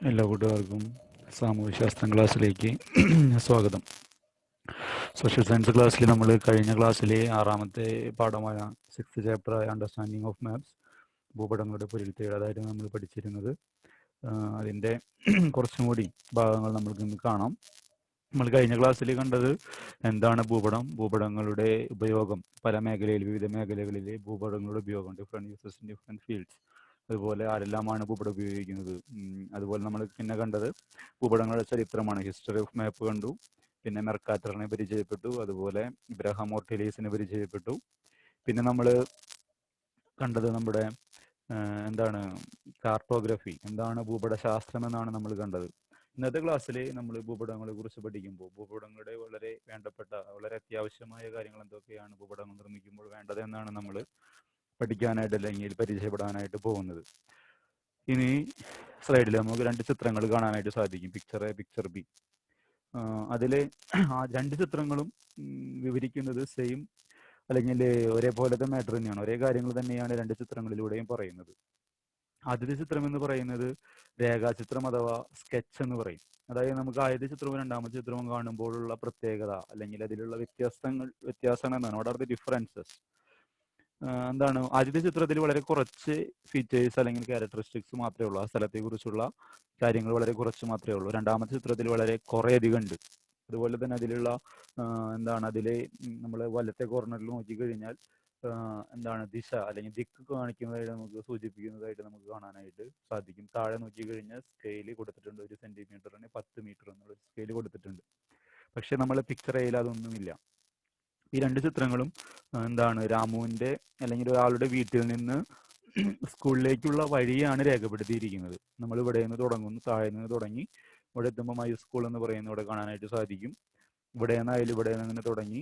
എല്ലാ കൂട്ടുകാർക്കും സാമൂഹ്യശാസ്ത്രം ക്ലാസ്സിലേക്ക് സ്വാഗതം. സോഷ്യൽ സയൻസ് ക്ലാസ്സിൽ നമ്മൾ കഴിഞ്ഞ ക്ലാസ്സിലെ ആറാമത്തെ പാഠമായ six chapter understanding of maps ഭൂപടങ്ങളുടെ പൊരുത്തയുടെ അതായിരുന്നു നമ്മൾ പഠിച്ചിരുന്നത്. അതിന്റെ കുറച്ചും കൂടി ഭാഗങ്ങൾ നമ്മൾക്ക് ഇന്ന് കാണാം. നമ്മൾ കഴിഞ്ഞ ക്ലാസ്സിൽ കണ്ടത് എന്താണ് ഭൂപടം ഭൂപടങ്ങളുടെ ഉപയോഗം പല മേഖലയിൽ വിവിധ മേഖലകളിലെ ഭൂപടങ്ങളുടെ ഉപയോഗം different uses in different fields അതുപോലെ ആരെല്ലാമാണ് ഭൂപടം ഉപയോഗിക്കുന്നത്? അതുപോലെ നമ്മൾ പിന്നെ കണ്ടത് ഭൂപടങ്ങളുടെ ചരിത്രമാണ്. ഹിസ്റ്ററി ഓഫ് മാപ്പ് കണ്ടു. പിന്നെ മെർക്കാറ്ററിനെ പരിചയപ്പെട്ടു. അതുപോലെ ഇബ്രഹാം ഓർട്ടിലീസിനെ പരിചയപ്പെട്ടു. പിന്നെ നമ്മൾ കണ്ടത് നമ്മുടെ എന്താണ് കാർട്ടോഗ്രഫി. എന്താണ് ഭൂപട ശാസ്ത്രം എന്നാണ് നമ്മൾ കണ്ടത്. ഇന്നത്തെ ക്ലാസ്സിൽ നമ്മൾ ഭൂപടങ്ങളെ കുറിച്ച് പഠിക്കുമ്പോൾ ഭൂപടങ്ങളുടെ വളരെ വേണ്ടപ്പെട്ട വളരെ അത്യാവശ്യമായ കാര്യങ്ങൾ എന്തൊക്കെയാണ് ഭൂപടങ്ങൾ നിർമ്മിക്കുമ്പോൾ വേണ്ടത് എന്നാണ് നമ്മൾ പഠിക്കാനായിട്ട് അല്ലെങ്കിൽ പരിചയപ്പെടാനായിട്ട് പോകുന്നത്. ഇനി സ്ലൈഡിൽ നമുക്ക് രണ്ട് ചിത്രങ്ങൾ കാണാനായിട്ട് സാധിക്കും. പിക്ചർ എ പിക്ചർ ബി അതിലെ ആ രണ്ട് ചിത്രങ്ങളും വിവരിക്കുന്നത് സെയിം അല്ലെങ്കിൽ ഒരേപോലത്തെ മാറ്റർ തന്നെയാണ്. ഒരേ കാര്യങ്ങൾ തന്നെയാണ് രണ്ട് ചിത്രങ്ങളിലൂടെയും പറയുന്നത്. ആദ്യത്തെ ചിത്രം എന്ന് പറയുന്നത് രേഖാചിത്രം അഥവാ സ്കെച്ച് എന്ന് പറയും. അതായത് നമുക്ക് ആദ്യത്തെ ചിത്രവും രണ്ടാമത്തെ ചിത്രവും കാണുമ്പോഴുള്ള പ്രത്യേകത അല്ലെങ്കിൽ അതിലുള്ള വ്യത്യാസങ്ങൾ വ്യത്യാസങ്ങൾ എന്താണ് വാട്ട് ആർ ദി ഡിഫറൻസസ് എന്താണ് ആദ്യത്തെ ചിത്രത്തിൽ വളരെ കുറച്ച് ഫീച്ചേഴ്സ് അല്ലെങ്കിൽ ക്യാരക്ടറിസ്റ്റിക്സ് മാത്രമേ ഉള്ളൂ. ആ സ്ഥലത്തെ കുറിച്ചുള്ള കാര്യങ്ങൾ വളരെ കുറച്ച് മാത്രമേ ഉള്ളൂ. രണ്ടാമത്തെ ചിത്രത്തിൽ വളരെ കുറേ അധികം ഉണ്ട്. അതുപോലെ തന്നെ അതിലുള്ള എന്താണ് അതിലെ നമ്മൾ വലത്തെ കോർണറിൽ നോക്കിക്കഴിഞ്ഞാൽ എന്താണ് ദിശ അല്ലെങ്കിൽ ദിക്ക് കാണിക്കുന്നതായിട്ട് നമുക്ക് സൂചിപ്പിക്കുന്നതായിട്ട് നമുക്ക് കാണാനായിട്ട് സാധിക്കും. താഴെ നോക്കിക്കഴിഞ്ഞാൽ സ്കെയിൽ കൊടുത്തിട്ടുണ്ട് ഒരു സെന്റിമീറ്ററിന് പത്ത് മീറ്റർ എന്നുള്ള സ്കെയിൽ കൊടുത്തിട്ടുണ്ട്. പക്ഷെ നമ്മൾ പിക്ചർ അതൊന്നുമില്ല. ഈ രണ്ട് ചിത്രങ്ങളും എന്താണ് രാമുവിന്റെ അല്ലെങ്കിൽ ഒരാളുടെ വീട്ടിൽ നിന്ന് സ്കൂളിലേക്കുള്ള വഴിയാണ് രേഖപ്പെടുത്തിയിരിക്കുന്നത്. നമ്മൾ ഇവിടെ നിന്ന് തുടങ്ങുന്നു താഴെ നിന്ന് തുടങ്ങി ഇവിടെ എത്തുമ്പോൾ മൈ സ്കൂൾ എന്ന് പറയുന്ന ഇവിടെ കാണാനായിട്ട് സാധിക്കും. ഇവിടെ നിന്നായാലും ഇവിടെ നിന്ന് അങ്ങനെ തുടങ്ങി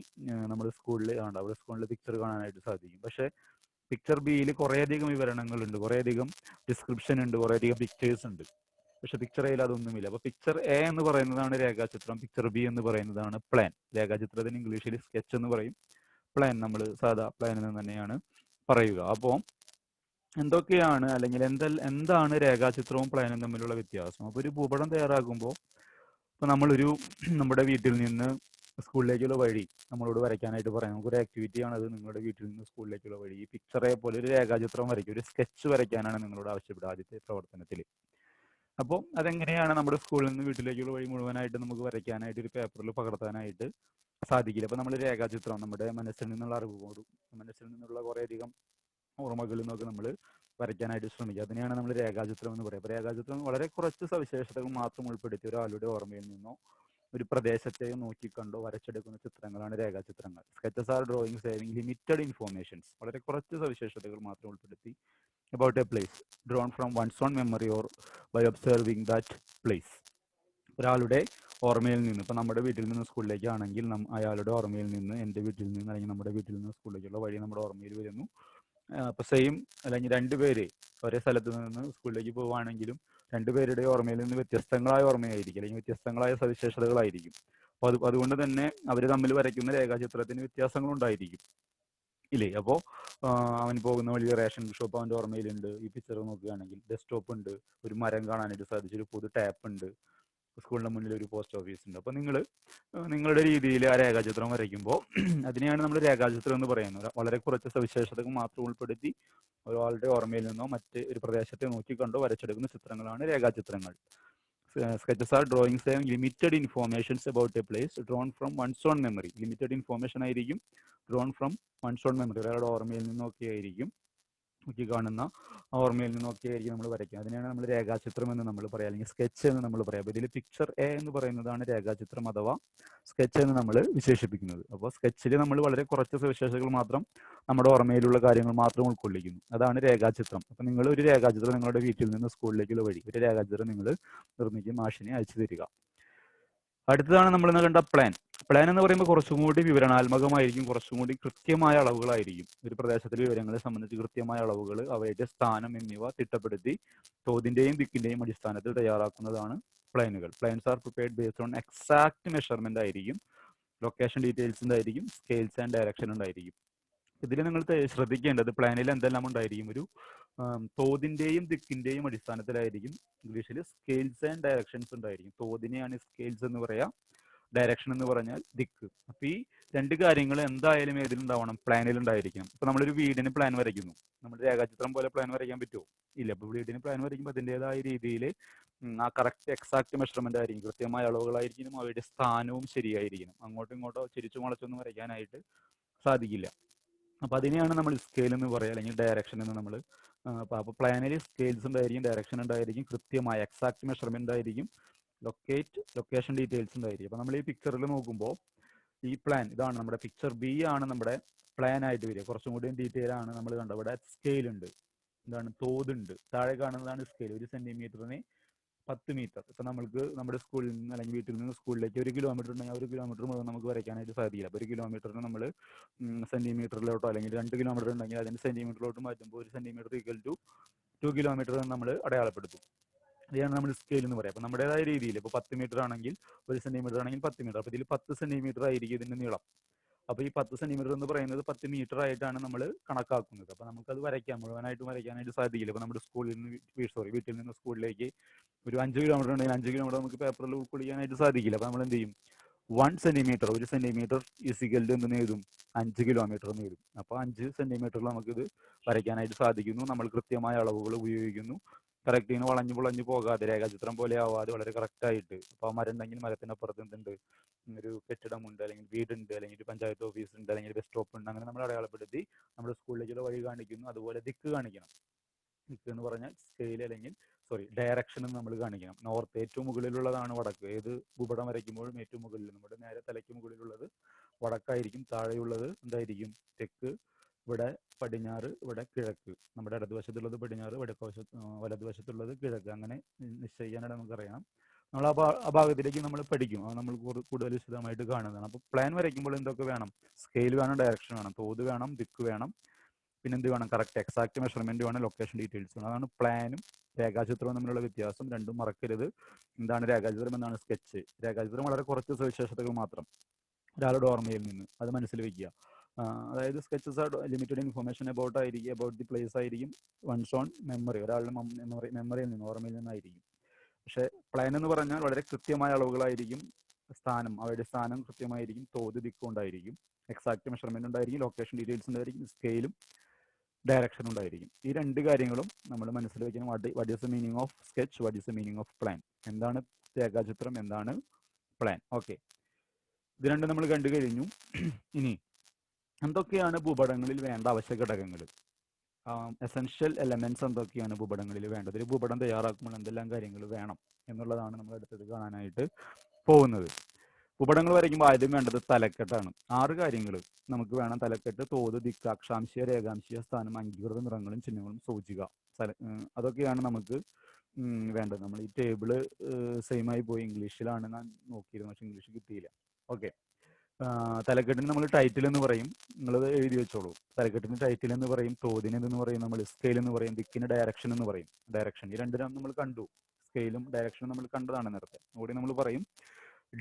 നമ്മൾ സ്കൂളിൽ കാണാം അവിടെ സ്കൂളിലെ പിക്ചർ കാണാനായിട്ട് സാധിക്കും. പക്ഷെ പിക്ചർ ബിയിൽ കുറേയധികം വിവരണങ്ങളുണ്ട് കുറേയധികം ഡിസ്ക്രിപ്ഷൻ ഉണ്ട് കുറേയധികം പിക്ചേഴ്സ് ഉണ്ട്. പക്ഷെ പിക്ചർ എയിൽ അതൊന്നുമില്ല. അപ്പൊ പിക്ചർ എ എന്ന് പറയുന്നതാണ് രേഖാചിത്രം പിക്ചർ ബി എന്ന് പറയുന്നതാണ് പ്ലാൻ രേഖാചിത്രത്തിന് ഇംഗ്ലീഷിൽ സ്കെച്ച് എന്ന് പറയും. പ്ലാൻ നമ്മൾ സാധാ പ്ലാൻ എന്ന് തന്നെയാണ് പറയുക. അപ്പോൾ എന്തൊക്കെയാണ് അല്ലെങ്കിൽ എന്ത എന്താണ് രേഖാചിത്രവും പ്ലാനും തമ്മിലുള്ള വ്യത്യാസം? അപ്പൊ ഒരു ഭൂപടം തയ്യാറാകുമ്പോൾ ഇപ്പൊ നമ്മളൊരു നമ്മുടെ വീട്ടിൽ നിന്ന് സ്കൂളിലേക്കുള്ള വഴി നമ്മളോട് വരയ്ക്കാനായിട്ട് പറയാം. നമുക്കൊരു ആക്ടിവിറ്റി ആണ് അത് നിങ്ങളുടെ വീട്ടിൽ നിന്ന് സ്കൂളിലേക്കുള്ള വഴി. ഈ പിക്ചറെ പോലെ ഒരു രേഖാചിത്രം വരയ്ക്കും. ഒരു സ്കെച്ച് വരയ്ക്കാനാണ് നിങ്ങളോട് ആവശ്യപ്പെടുക ആദ്യത്തെ പ്രവർത്തനത്തിൽ അപ്പോൾ അതെങ്ങനെയാണ് നമ്മുടെ സ്കൂളിൽ നിന്ന് വീട്ടിലേക്കുള്ള വഴി മുഴുവനായിട്ട് നമുക്ക് വരയ്ക്കാനായിട്ട് ഒരു പേപ്പറിൽ പകർത്താനായിട്ട് സാധിക്കില്ല? അപ്പോൾ നമ്മൾ രേഖാചിത്രം നമ്മുടെ മനസ്സിൽ നിന്നുള്ള അറിവുകളും മനസ്സിൽ നിന്നുള്ള കുറേയധികം ഓർമ്മകളിൽ നിന്നൊക്കെ നമ്മൾ വരയ്ക്കാനായിട്ട് ശ്രമിക്കുക. അതിനെയാണ് നമ്മൾ രേഖാചിത്രം എന്ന് പറയുക. രേഖാചിത്രം വളരെ കുറച്ച് സവിശേഷതകൾ മാത്രം ഉൾപ്പെടുത്തി ഒരാളുടെ ഓർമ്മയിൽ നിന്നോ ഒരു പ്രദേശത്തെ നോക്കിക്കണ്ടോ വരച്ചെടുക്കുന്ന ചിത്രങ്ങളാണ് രേഖാചിത്രങ്ങൾ. Sketches are drawing saving limited informations. വളരെ കുറച്ച് സവിശേഷതകൾ മാത്രം ഉൾപ്പെടുത്തി about a place drawn from one's own memory or by observing that place. ഒരാളുടെ ഓർമ്മയിൽ നിന്ന് ഇപ്പം നമ്മുടെ വീട്ടിൽ നിന്ന് സ്കൂളിലേക്ക് ആണെങ്കിൽ അയാളുടെ ഓർമ്മയിൽ നിന്ന് എന്റെ വീട്ടിൽ നിന്ന് അല്ലെങ്കിൽ നമ്മുടെ വീട്ടിൽ നിന്ന് സ്കൂളിലേക്കുള്ള വഴി നമ്മുടെ ഓർമ്മയിൽ വരുന്നു. അപ്പൊ സെയിം അല്ലെങ്കിൽ രണ്ടുപേര് ഒരേ സ്ഥലത്ത് നിന്ന് സ്കൂളിലേക്ക് പോവുകയാണെങ്കിലും രണ്ടുപേരുടെ ഓർമ്മയിൽ നിന്ന് വ്യത്യസ്തങ്ങളായ ഓർമ്മയായിരിക്കും അല്ലെങ്കിൽ വ്യത്യസ്തങ്ങളായ സവിശേഷതകളായിരിക്കും. അപ്പൊ അത് അതുകൊണ്ട് തന്നെ അവർ തമ്മിൽ വരയ്ക്കുന്ന രേഖാചിത്രത്തിന് വ്യത്യാസങ്ങൾ ഉണ്ടായിരിക്കും ഇല്ലേ? അപ്പോ അവൻ പോകുന്ന വഴി റേഷൻ ഷോപ്പ് അവന്റെ ഓർമ്മയിലുണ്ട്. ഈ പിക്ചർ നോക്കുകയാണെങ്കിൽ ഡെസ്ക്ടോപ്പ് ഉണ്ട് ഒരു മരം കാണാനായിട്ട് സാധിച്ചു ഒരു പൊതു ടാപ്പ് ഉണ്ട് സ്കൂളിന്റെ മുന്നിൽ ഒരു പോസ്റ്റ് ഓഫീസ് ഉണ്ട്. അപ്പോൾ നിങ്ങൾ നിങ്ങളുടെ രീതിയിൽ ആ രേഖാചിത്രം വരയ്ക്കുമ്പോൾ അതിനെയാണ് നമ്മൾ രേഖാചിത്രം എന്ന് പറയുന്നത്. വളരെ കുറച്ച് സവിശേഷതകൾ മാത്രം ഉൾപ്പെടുത്തി ഒരാളുടെ ഓർമ്മയിൽ നിന്നോ മറ്റ് ഒരു പ്രദേശത്തെ നോക്കിക്കണ്ടോ വരച്ചെടുക്കുന്ന ചിത്രങ്ങളാണ് രേഖാചിത്രങ്ങൾ. sketches are drawings limited informations about a place drawn from one's own memory limited information ആയിരിക്കും drawn from one's own memory ഒരാളുടെ ഓർമ്മയിൽ നിന്നൊക്കെ ആയിരിക്കും നോക്കി കാണുന്ന ഓർമ്മയിൽ നിന്നൊക്കെ ആയിരിക്കും നമ്മൾ വരയ്ക്കുക അതിനെയാണ് നമ്മൾ രേഖാചിത്രം എന്ന് നമ്മൾ പറയാം അല്ലെങ്കിൽ സ്കെച്ച് എന്ന് നമ്മൾ പറയാം. അപ്പൊ ഇതിൽ പിക്ചർ എ എന്ന് പറയുന്നതാണ് രേഖാചിത്രം അഥവാ സ്കെച്ച് എന്ന് നമ്മൾ വിശേഷിപ്പിക്കുന്നത്. അപ്പോൾ സ്കെച്ചിൽ നമ്മൾ വളരെ കുറച്ച് സവിശേഷതകൾ മാത്രം നമ്മുടെ ഓർമ്മയിലുള്ള കാര്യങ്ങൾ മാത്രം ഉൾക്കൊള്ളിക്കുന്നു. അതാണ് രേഖാചിത്രം. അപ്പൊ നിങ്ങൾ ഒരു രേഖാചിത്രം നിങ്ങളുടെ വീട്ടിൽ നിന്ന് സ്കൂളിലേക്കുള്ള വഴി ഒരു രേഖാചിത്രം നിങ്ങൾ നിർമ്മിക്കും മാഷിനെ അയച്ചു തരിക. അടുത്തതാണ് നമ്മൾ ഇന്ന് കണ്ട പ്ലാൻ പ്ലാൻ എന്ന് പറയുമ്പോൾ കുറച്ചും കൂടി വിവരണാത്മകമായിരിക്കും കുറച്ചും കൂടി കൃത്യമായ അളവുകളായിരിക്കും. ഒരു പ്രദേശത്തിലെ വിവരങ്ങളെ സംബന്ധിച്ച് കൃത്യമായ അളവുകൾ അവയുടെ സ്ഥാനം എന്നിവ തിട്ടപ്പെടുത്തി തോതിന്റെയും ദിക്കിന്റെയും അടിസ്ഥാനത്തിൽ തയ്യാറാക്കുന്നതാണ് പ്ലാനുകൾ plans are prepared based on exact measurement ആയിരിക്കും. ലൊക്കേഷൻ ഡീറ്റെയിൽസ് ഉണ്ടായിരിക്കും സ്കെയിൽസ് ആൻഡ് ഡയറക്ഷൻ ഉണ്ടായിരിക്കും ഇതിൽ നിങ്ങൾ ശ്രദ്ധിക്കേണ്ടത് പ്ലാനിൽ എന്തെല്ലാം ഉണ്ടായിരിക്കും? ഒരു തോതിന്റെയും ദിക്കിന്റെയും അടിസ്ഥാനത്തിലായിരിക്കും ഇംഗ്ലീഷിൽ സ്കെയിൽസ് ആൻഡ് ഡയറക്ഷൻസ് ഉണ്ടായിരിക്കും. തോതിനെയാണ് സ്കെയിൽസ് എന്ന് പറയാ. ഡയറക്ഷൻ എന്ന് പറഞ്ഞാൽ ദിക്ക്. അപ്പൊ ഈ രണ്ട് കാര്യങ്ങൾ എന്തായാലും ഏതിലുണ്ടാവണം പ്ലാനിൽ ഉണ്ടായിരിക്കണം. ഇപ്പൊ നമ്മളൊരു വീടിന് പ്ലാൻ വരയ്ക്കുന്നു. നമ്മൾ രേഖാചിത്രം പോലെ പ്ലാൻ വരയ്ക്കാൻ പറ്റുമോ ഇല്ല. അപ്പൊ വീടിന് പ്ലാൻ വരയ്ക്കുമ്പോൾ അതിന്റെതായ രീതിയിൽ ആ കറക്റ്റ് എക്സാക്ട് മെഷർമെന്റ് ആയിരിക്കും. കൃത്യമായ അളവുകളായിരിക്കണം അവയുടെ സ്ഥാനവും ശരിയായിരിക്കണം. അങ്ങോട്ടും ഇങ്ങോട്ടോ ചിരിച്ചു മുളച്ചൊന്നും വരയ്ക്കാനായിട്ട് സാധിക്കില്ല. അപ്പൊ അതിനെയാണ് നമ്മൾ സ്കെയിൽ എന്ന് പറയുക അല്ലെങ്കിൽ ഡയറക്ഷൻ എന്ന് നമ്മൾ അപ്പൊ പ്ലാനറി സ്കെയിൽസ് ഉണ്ടായിരിക്കും ഡയറക്ഷൻ ഉണ്ടായിരിക്കും കൃത്യമായ എക്സാക്ട് മെഷർമെന്റ് ഉണ്ടായിരിക്കും ലൊക്കേറ്റ് ലൊക്കേഷൻ ഡീറ്റെയിൽസ് ഉണ്ടായിരിക്കും. അപ്പൊ നമ്മൾ ഈ പിക്ചറിൽ നോക്കുമ്പോൾ ഈ പ്ലാൻ ഇതാണ് നമ്മുടെ പിക്ചർ ബി ആണ് നമ്മുടെ പ്ലാൻ ആയിട്ട് വരിക. കുറച്ചും കൂടി ഡീറ്റെയിൽ ആണ് നമ്മൾ കണ്ടത്. ഇവിടെ സ്കെയിൽ ഉണ്ട്. എന്താണ്? തോതുണ്ട് താഴെ കാണുന്നതാണ് സ്കെയിൽ ഒരു സെന്റിമീറ്ററിന് പത്ത് മീറ്റർ. ഇപ്പൊ നമ്മൾക്ക് നമ്മുടെ സ്കൂളിൽ നിന്ന് അല്ലെങ്കിൽ വീട്ടിൽ നിന്ന് സ്കൂളിലേക്ക് ഒരു കിലോമീറ്റർ ഉണ്ടെങ്കിൽ ഒരു കിലോമീറ്റർ മുതൽ നമുക്ക് വരയ്ക്കാനായിട്ട് സാധിക്കില്ല. അപ്പൊ ഒരു കിലോമീറ്ററിന് നമ്മൾ സെന്റിമീറ്ററിലോട്ടോ അല്ലെങ്കിൽ രണ്ട് കിലോമീറ്റർ ഉണ്ടെങ്കിൽ അതിന് സെന്റിമീറ്ററിലോട്ട് മാറ്റുമ്പോൾ ഒരു centimetre equal to two kilometre നമ്മൾ അടയാളപ്പെടുത്തും. ഇതാണ് നമ്മൾ സ്കെയിൽ എന്ന് പറയാം. അപ്പൊ നമ്മുടേതായ രീതിയിൽ ഇപ്പൊ പത്ത് മീറ്റർ ആണെങ്കിൽ ഒരു സെന്റിമീറ്റർ ആണെങ്കിൽ പത്ത് മീറ്റർ. അപ്പൊ ഇതിൽ പത്ത് സെന്റിമീറ്റർ ആയിരിക്കും ഇതിന്റെ നീളം. അപ്പൊ ഈ പത്ത് സെന്റിമീറ്റർ എന്ന് പറയുന്നത് പത്ത് മീറ്റർ ആയിട്ടാണ് നമ്മൾ കണക്കാക്കുന്നത്. അപ്പൊ നമുക്കത് വരയ്ക്കാം മുഴുവനായിട്ട് വരയ്ക്കാനായിട്ട് സാധിക്കില്ല. അപ്പോൾ നമ്മുടെ സ്കൂളിൽ നിന്ന് സോറി വീട്ടിൽ നിന്ന് സ്കൂളിലേക്ക് ഒരു അഞ്ച് കിലോമീറ്റർ ഉണ്ടെങ്കിൽ അഞ്ച് കിലോമീറ്റർ നമുക്ക് പേപ്പറിൽ ഉൾക്കൊള്ളിക്കാനായിട്ട് സാധിക്കില്ല. അപ്പൊ നമ്മൾ എന്ത് ചെയ്യും? വൺ സെന്റിമീറ്റർ ഒരു സെന്റിമീറ്റർ ഇസിക്കൽ എന്തെന്ന് എഴുതും? അഞ്ച് കിലോമീറ്റർ എന്ന് എഴുതും. അപ്പൊ അഞ്ച് സെന്റിമീറ്ററിൽ നമുക്കിത് വരയ്ക്കാനായിട്ട് സാധിക്കുന്നു. നമ്മൾ കൃത്യമായ അളവുകൾ ഉപയോഗിക്കുന്നു. കറക്റ്റ് ഇങ്ങനെ വളഞ്ഞു പുളഞ്ഞു പോകാതെ രേഖാചിത്രം പോലെ ആവാതെ വളരെ കറക്റ്റ് ആയിട്ട്. അപ്പൊ ആ മരം ഉണ്ടെങ്കിൽ മരത്തിനപ്പുറത്ത് എന്തുണ്ട്? ഒരു കെട്ടിടമുണ്ട് അല്ലെങ്കിൽ വീടുണ്ട് അല്ലെങ്കിൽ പഞ്ചായത്ത് ഓഫീസ് ഉണ്ട് അല്ലെങ്കിൽ ബസ് സ്റ്റോപ്പ് ഉണ്ട്. അങ്ങനെ നമ്മൾ അടയാളപ്പെടുത്തി നമ്മുടെ സ്കൂളിലേക്കുള്ള വഴി കാണിക്കുന്നു. അതുപോലെ ദിക്ക് കാണിക്കണം. ദിക്ക് എന്ന് പറഞ്ഞാൽ സ്കെയിൽ അല്ലെങ്കിൽ സോറി ഡയറക്ഷൻ നമ്മൾ കാണിക്കണം. നോർത്ത് ഏറ്റവും മുകളിലുള്ളതാണ് വടക്ക്. ഏത് ഭൂപടം വരയ്ക്കുമ്പോഴും ഏറ്റവും മുകളിൽ നമ്മുടെ നേരെ തലയ്ക്ക് മുകളിലുള്ളത് വടക്കായിരിക്കും. താഴെയുള്ളത് എന്തായിരിക്കും? തെക്ക്. ഇവിടെ പടിഞ്ഞാറ് ഇവിടെ കിഴക്ക്. നമ്മുടെ ഇടതുവശത്തുള്ളത് പടിഞ്ഞാറ് വടക്കുവശത്ത് വലതുവശത്തുള്ളത് കിഴക്ക്. അങ്ങനെ നിശ്ചയിക്കാനായിട്ട് നമുക്കറിയാം നമ്മൾ ആ ഭാഗത്തിലേക്ക് നമ്മൾ പഠിക്കും. അത് നമ്മൾ കൂടുതൽ വിശദമായിട്ട് കാണുന്നതാണ്. അപ്പോൾ പ്ലാൻ വരയ്ക്കുമ്പോൾ എന്തൊക്കെ വേണം? സ്കെയിൽ വേണം ഡയറക്ഷൻ വേണം തോത് വേണം ദിക്ക് വേണം പിന്നെ എന്ത് വേണം? കറക്റ്റ് എക്സാക്ട് മെഷർമെന്റ് വേണം ലൊക്കേഷൻ ഡീറ്റെയിൽസ് വേണം. അതാണ് പ്ലാനും രേഖാചിത്രവും തമ്മിലുള്ള വ്യത്യാസം. രണ്ടും മറക്കരുത്. എന്താണ് രേഖാചിത്രം എന്നാണ് സ്കെച്ച് രേഖാചിത്രം വളരെ കുറച്ച് സവിശേഷതകൾ മാത്രം ഒരാളുടെ ഓർമ്മയിൽ നിന്ന് അത് മനസ്സിൽ വെക്കുക. അതായത് sketches are limited information about ആയിരിക്കും അബൌട്ട് ദി പ്ലേസ് ആയിരിക്കും വൺസ് ഓൺ മെമ്മറി ഒരാളുടെ മെമ്മറി മെമ്മറിയിൽ നിന്ന് ഓർമ്മയിൽ നിന്നായിരിക്കും. പക്ഷെ പ്ലാൻ എന്ന് പറഞ്ഞാൽ വളരെ കൃത്യമായ അളവുകളായിരിക്കും സ്ഥാനം അവരുടെ സ്ഥാനം കൃത്യമായിരിക്കും തോത് ദിക്കുണ്ടായിരിക്കും എക്സാക്ട് മെഷർമെന്റ് ഉണ്ടായിരിക്കും ലൊക്കേഷൻ ഡീറ്റെയിൽസ് ഉണ്ടായിരിക്കും സ്കെയിലും ഡയറക്ഷൻ ഉണ്ടായിരിക്കും. ഈ രണ്ട് കാര്യങ്ങളും നമ്മൾ മനസ്സിൽ വെക്കണം. What is the meaning of sketch what is the meaning of plan എന്താണ് രേഖാചിത്രം? എന്താണ് പ്ലാൻ ഓക്കെ ഇത് രണ്ടും നമ്മൾ കണ്ടു കഴിഞ്ഞു. ഇനി എന്തൊക്കെയാണ് ഭൂപടങ്ങളിൽ വേണ്ട അവശ്യ ഘടകങ്ങൾ? എസൻഷ്യൽ എലമെന്റ്സ് എന്തൊക്കെയാണ് ഭൂപടങ്ങളിൽ വേണ്ടത്? ഒരു ഭൂപടം തയ്യാറാക്കുമ്പോൾ എന്തെല്ലാം കാര്യങ്ങൾ വേണം എന്നുള്ളതാണ് നമ്മൾ അടുത്തത് കാണാനായിട്ട് പോകുന്നത്. ഭൂപടങ്ങൾ വരയ്ക്കുമ്പോൾ ആദ്യം വേണ്ടത് തലക്കെട്ടാണ്. ആറ് കാര്യങ്ങൾ നമുക്ക് വേണം. തലക്കെട്ട് തോത് ദിക്ക് അക്ഷാംശീയ രേഖാംശീയ സ്ഥാനം അംഗീകൃത നിറങ്ങളും ചിഹ്നങ്ങളും സൂചിക. അതൊക്കെയാണ് നമുക്ക് വേണ്ടത്. നമ്മൾ ഈ ടേബിൾ സെയിം ആയി പോയി ഇംഗ്ലീഷിലാണ് ഞാൻ നോക്കിയിരുന്നത്. പക്ഷെ ഇംഗ്ലീഷ് കിട്ടിയില്ല. ഓക്കെ തലക്കെട്ടിന് നമ്മൾ ടൈറ്റിൽ എന്ന് പറയും. നിങ്ങളത് എഴുതി വെച്ചോളൂ. തലക്കെട്ടിന് ടൈറ്റിൽ എന്ന് പറയും തോതിന് എന്ന് പറയും നമ്മൾ സ്കെയിൽ എന്ന് പറയും ദിക്കിന് ഡയറക്ഷൻ എന്ന് പറയും. ഡയറക്ഷൻ ഈ രണ്ടിനും നമ്മൾ കണ്ടു. സ്കെയിലും ഡയറക്ഷനും നമ്മൾ കണ്ടതാണ് നേരത്തെ. കൂടി നമ്മൾ പറയും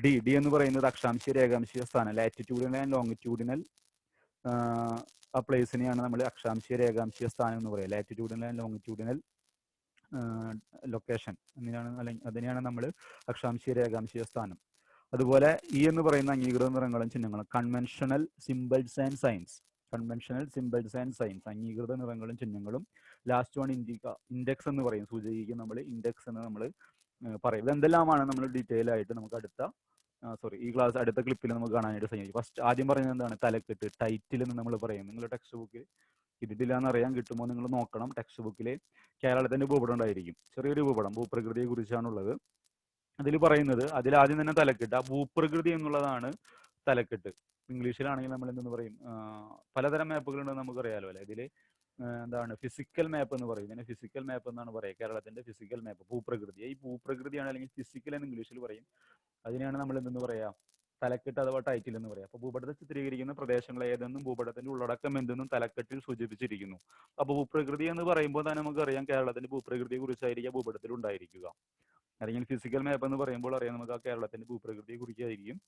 ഡി ഡി എന്ന് പറയുന്നത് അക്ഷാംശ രേഖാംശീയ സ്ഥാനം ലാറ്റിറ്റ്യൂഡിനൽ ആൻഡ് ലോങ്ങിറ്റ്യൂഡിനൽ ആ പ്ലേസിനെയാണ് നമ്മൾ അക്ഷാംശ രേഖാംശീയ സ്ഥാനം എന്ന് പറയുക ലാറ്റിറ്റ്യൂഡിനൽ ആൻഡ് ലോങ്ങിറ്റ്യൂഡിനൽ ലൊക്കേഷൻ എന്നിനാണ് അല്ലെങ്കിൽ അതിനെയാണ് നമ്മൾ അക്ഷാംശ രേഖാംശീയ സ്ഥാനം. അതുപോലെ ഇ എന്ന് പറയുന്ന അംഗീകൃത നിറങ്ങളും ചിഹ്നങ്ങളും conventional symbols and signs conventional symbols and signs അംഗീകൃത നിറങ്ങളും ചിഹ്നങ്ങളും. ലാസ്റ്റ് വൺ ഇൻഡിക്ക ഇൻഡെക്സ് എന്ന് പറയും. സൂചിക നമ്മൾ ഇൻഡെക്സ് എന്ന് നമ്മൾ പറയും. ഇതെന്തെല്ലാമാണ് നമ്മൾ ഡീറ്റെയിൽ ആയിട്ട് നമുക്ക് അടുത്ത സോറി ഈ ക്ലാസ് അടുത്ത ക്ലിപ്പിൽ നമുക്ക് കാണാനായിട്ട് സാധിക്കും. ഫസ്റ്റ് ആദ്യം പറയുന്നത് എന്താണ്? തലക്കെട്ട് ടൈറ്റിൽ എന്ന് നമ്മൾ പറയും. നിങ്ങൾ ടെക്സ്റ്റ് ബുക്കിൽ ഇതിട്ടില്ലാന്ന് അറിയാൻ കിട്ടുമോ നിങ്ങൾ നോക്കണം. ടെക്സ്റ്റ് ബുക്കിലെ കേരളത്തിന്റെ ഭൂപടം ഉണ്ടായിരിക്കും. ചെറിയൊരു ഭൂപടം. ഭൂപ്രകൃതിയെ കുറിച്ചാണുള്ളത്. അതിൽ പറയുന്നത് അതിൽ ആദ്യം തന്നെ തലക്കെട്ട്. ആ ഭൂപ്രകൃതി എന്നുള്ളതാണ് തലക്കെട്ട്. ഇംഗ്ലീഷിലാണെങ്കിൽ നമ്മൾ എന്തെന്ന് പറയും? പലതരം മാപ്പുകളുണ്ടെന്ന് നമുക്കറിയാലോ അല്ലെ? ഇതിൽ എന്താണ് ഫിസിക്കൽ മാപ്പ് എന്ന് പറയും. ഇതിനെ ഫിസിക്കൽ മാപ്പ് എന്നാണ് പറയുക. കേരളത്തിന്റെ ഫിസിക്കൽ മാപ്പ് ഭൂപ്രകൃതി. ഈ ഭൂപ്രകൃതിയാണ് അല്ലെങ്കിൽ ഫിസിക്കൽ എന്ന് ഇംഗ്ലീഷിൽ പറയും. അതിനെയാണ് നമ്മൾ എന്തെന്ന് പറയാ? തലക്കെട്ട് അഥവാ ടൈറ്റിൽ എന്ന് പറയാം. അപ്പൊ ഭൂപടത്തെ ചിത്രീകരിക്കുന്ന പ്രദേശങ്ങൾ ഏതെന്നും ഭൂപടത്തിന്റെ ഉള്ളടക്കം എന്തെന്നും തലക്കെട്ടിൽ സൂചിപ്പിച്ചിരിക്കുന്നു. അപ്പൊ ഭൂപ്രകൃതി എന്ന് പറയുമ്പോൾ തന്നെ നമുക്കറിയാം കേരളത്തിന്റെ ഭൂപ്രകൃതിയെ കുറിച്ചായിരിക്കും ഭൂപടത്തിൽ ഉണ്ടായിരിക്കുക. അല്ലെങ്കിൽ ഫിസിക്കൽ മാപ്പ് എന്ന് പറയുമ്പോൾ അറിയാം നമുക്ക് ആ കേരളത്തിന്റെ ഭൂപ്രകൃതിയെ കുറിച്ചായിരിക്കും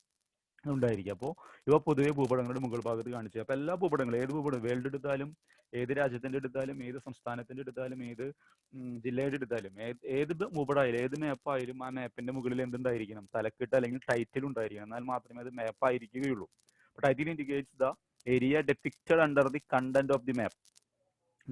ഉണ്ടായിരിക്കും അപ്പോൾ ഇവ പൊതുവെ ഭൂപടങ്ങളുടെ മുകൾ ഭാഗത്ത് കാണിച്ചു. അപ്പോൾ എല്ലാ ഭൂപടങ്ങളും ഏത് ഭൂപടം വേൾഡ് എടുത്താലും ഏത് രാജ്യത്തിന്റെ എടുത്താലും ഏത് സംസ്ഥാനത്തിന്റെ എടുത്താലും ഏത് ജില്ലയുടെ എടുത്താലും ഏത് ഭൂപടമായാലും ഏത് മാപ്പായാലും ആ മാപ്പിന്റെ മുകളിൽ എന്തുണ്ടായിരിക്കണം? തലക്കെട്ട് അല്ലെങ്കിൽ ടൈറ്റിൽ ഉണ്ടായിരിക്കണം. എന്നാൽ മാത്രമേ അത് മാപ്പായിരിക്കുകയുള്ളൂ title indicates the area depicted under the content of the map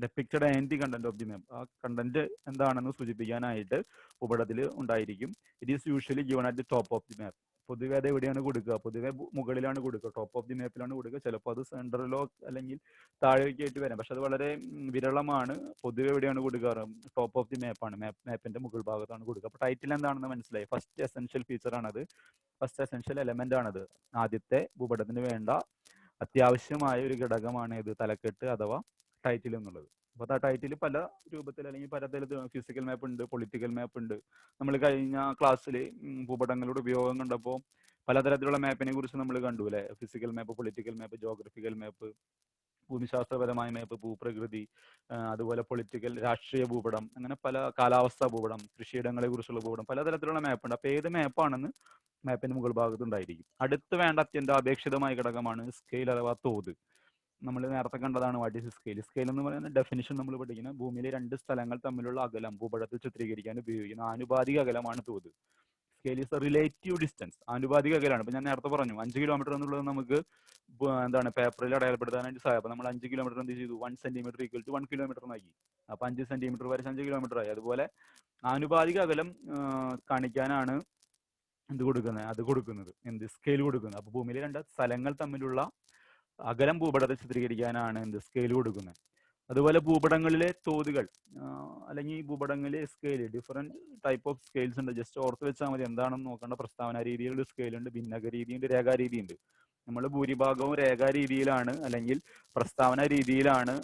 depicted and the content of the map ആ കണ്ടന്റ് എന്താണെന്ന് സൂചിപ്പിക്കാനായിട്ട് ഉപടത്തിൽ ഉണ്ടായിരിക്കും. It is usually given at the top of the map പൊതുവെ അത് എവിടെയാണ് കൊടുക്കുക? പൊതുവേ മുകളിലാണ് കൊടുക്കുക. ടോപ്പ് ഓഫ് ദി മാപ്പിലാണ് കൊടുക്കുക. ചിലപ്പോൾ അത് സെൻട്രലോ അല്ലെങ്കിൽ താഴേക്ക് ആയിട്ട് വരാം. പക്ഷെ അത് വളരെ വിരളമാണ്. പൊതുവേ എവിടെയാണ് കൊടുക്കാറ് ടോപ്പ് ഓഫ് ദി മാപ്പാണ് മാപ്പ് മാപ്പിന്റെ മുകൾ ഭാഗത്താണ് കൊടുക്കുക. അപ്പൊ ടൈറ്റിൽ എന്താണെന്ന് മനസ്സിലായി? ഫസ്റ്റ് എസെൻഷ്യൽ ഫീച്ചർ ആണത്. ഫസ്റ്റ് എസെൻഷ്യൽ എലമെന്റ് ആണത്. ആദ്യത്തെ ഭൂപടത്തിന് വേണ്ട അത്യാവശ്യമായ ഒരു ഘടകമാണ് ഇത് തലക്കെട്ട് അഥവാ ടൈറ്റിൽ എന്നുള്ളത്. അപ്പൊ ആ ടൈറ്റിൽ പല രൂപത്തിൽ അല്ലെങ്കിൽ പലതരത്തിൽ ഫിസിക്കൽ മാപ്പ് ഉണ്ട് പൊളിറ്റിക്കൽ മാപ്പ് ഉണ്ട്. നമ്മൾ കഴിഞ്ഞ ക്ലാസ്സിൽ ഭൂപടങ്ങളുടെ ഉപയോഗം കണ്ടപ്പോൾ പലതരത്തിലുള്ള മാപ്പിനെ കുറിച്ച് നമ്മൾ കണ്ടു അല്ലെ? Physical map political map geographical map ഭൂമിശാസ്ത്രപരമായ മാപ്പ് ഭൂപ്രകൃതി അതുപോലെ പൊളിറ്റിക്കൽ രാഷ്ട്രീയ ഭൂപടം അങ്ങനെ പല കാലാവസ്ഥാ ഭൂപടം കൃഷിയിടങ്ങളെ കുറിച്ചുള്ള ഭൂപടം പലതരത്തിലുള്ള മാപ്പ് ഉണ്ട്. അപ്പൊ ഏത് മാപ്പാണെന്ന് മാപ്പിന്റെ മുകൾ ഭാഗത്തുണ്ടായിരിക്കും അടുത്ത് വേണ്ട അത്യന്താപേക്ഷിതമായ ഘടകമാണ് സ്കെയിൽ അഥവാ തോത്. നമ്മൾ നേരത്തെ കണ്ടതാണ് വാട്ട് ഈസ് സ്കെയിൽ സ്കെയിൽ എന്ന് പറയുന്ന ഡെഫിനിഷൻ നമ്മൾ പഠിക്കുന്ന ഭൂമിയിലെ രണ്ട് സ്ഥലങ്ങൾ തമ്മിലുള്ള അകലം ഭൂപടത്തിൽ ചിത്രീകരിക്കാൻ ഉപയോഗിക്കുന്ന ആനുപാതിക അകലമാണ് തോത്. സ്കെയിൽ ഇസ് റിലേറ്റീവ് ഡിസ്റ്റൻസ് ആനുപാതിക അകലമാണ്. ഇപ്പൊ ഞാൻ നേരത്തെ പറഞ്ഞു അഞ്ച് കിലോമീറ്റർ എന്നുള്ളത് നമുക്ക് എന്താണ് പേപ്പറിൽ അടയാളപ്പെടുത്താനായിട്ട് സഹായം. നമ്മൾ അഞ്ച് കിലോമീറ്റർ എന്ത് ചെയ്തു? One centimetre equal to one kilometre ആക്കി. അപ്പൊ അഞ്ച് സെന്റിമീറ്റർ വരെ അഞ്ച് കിലോമീറ്റർ ആയി. അതുപോലെ ആനുപാതിക അകലം കാണിക്കാനാണ് എന്ത് കൊടുക്കുന്നത് അത് കൊടുക്കുന്നത്. എന്ത്? സ്കെയിൽ കൊടുക്കുന്നത്. അപ്പൊ ഭൂമിയിലെ രണ്ട് സ്ഥലങ്ങൾ തമ്മിലുള്ള അകലം ഭൂപടത്തിൽ ചിത്രീകരിക്കാനാണ് എന്ത് സ്കെയിൽ കൊടുക്കുന്നത്. അതുപോലെ ഭൂപടങ്ങളിലെ തോതുകൾ അല്ലെങ്കിൽ ഭൂപടങ്ങളിലെ scale different type of scales ഉണ്ട്. ജസ്റ്റ് ഓർത്ത് വെച്ചാൽ മതി. എന്താണെന്ന് നോക്കേണ്ട പ്രസ്താവന രീതിയിലുള്ള സ്കെയിൽ ഉണ്ട്. ഭിന്നക രീതിയുണ്ട് രേഖാരീതിയുണ്ട് നമ്മൾ ഭൂരിഭാഗവും രേഖാരീതിയിലാണ് അല്ലെങ്കിൽ പ്രസ്താവന രീതിയിലാണ്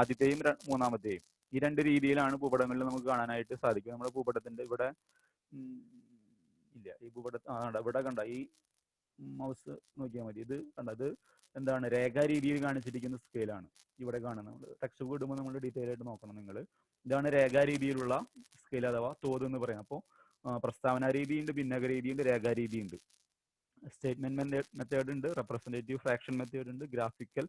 ആദ്യത്തെയും മൂന്നാമത്തെയും. ഈ രണ്ട് രീതിയിലാണ് ഭൂപടങ്ങളിൽ നമുക്ക് കാണാനായിട്ട് സാധിക്കും നമ്മുടെ ഭൂപടത്തിന്റെ ഇവിടെ ഇല്ല. ഈ ഭൂപട ഇവിടെ കണ്ട? ഈ മൗസ് നോക്കിയാൽ മതി. ഇത് കണ്ട? ഇത് എന്താണ് രേഖാ രീതിയിൽ കാണിച്ചിരിക്കുന്ന സ്കെയിലാണ് ഇവിടെ കാണുന്നത്. നമ്മൾ ടെക്സ്റ്റ് ബുക്ക് ഇടുമ്പോൾ നമ്മൾ ഡീറ്റെയിൽ ആയിട്ട് നോക്കണം നിങ്ങൾ ഇതാണ് രേഖാ രീതിയിലുള്ള സ്കെയിൽ അഥവാ തോത് എന്ന് പറയാം. അപ്പോൾ പ്രസ്താവന രീതിയുണ്ട് ഭിന്നക രീതിയുണ്ട് രേഖാ രീതിയുണ്ട്. സ്റ്റേറ്റ്മെന്റ് മെത്തേഡ് ഉണ്ട് റെപ്രസെന്റേറ്റീവ് ഫ്രാക്ഷൻ മെത്തേഡ് ഉണ്ട് ഗ്രാഫിക്കൽ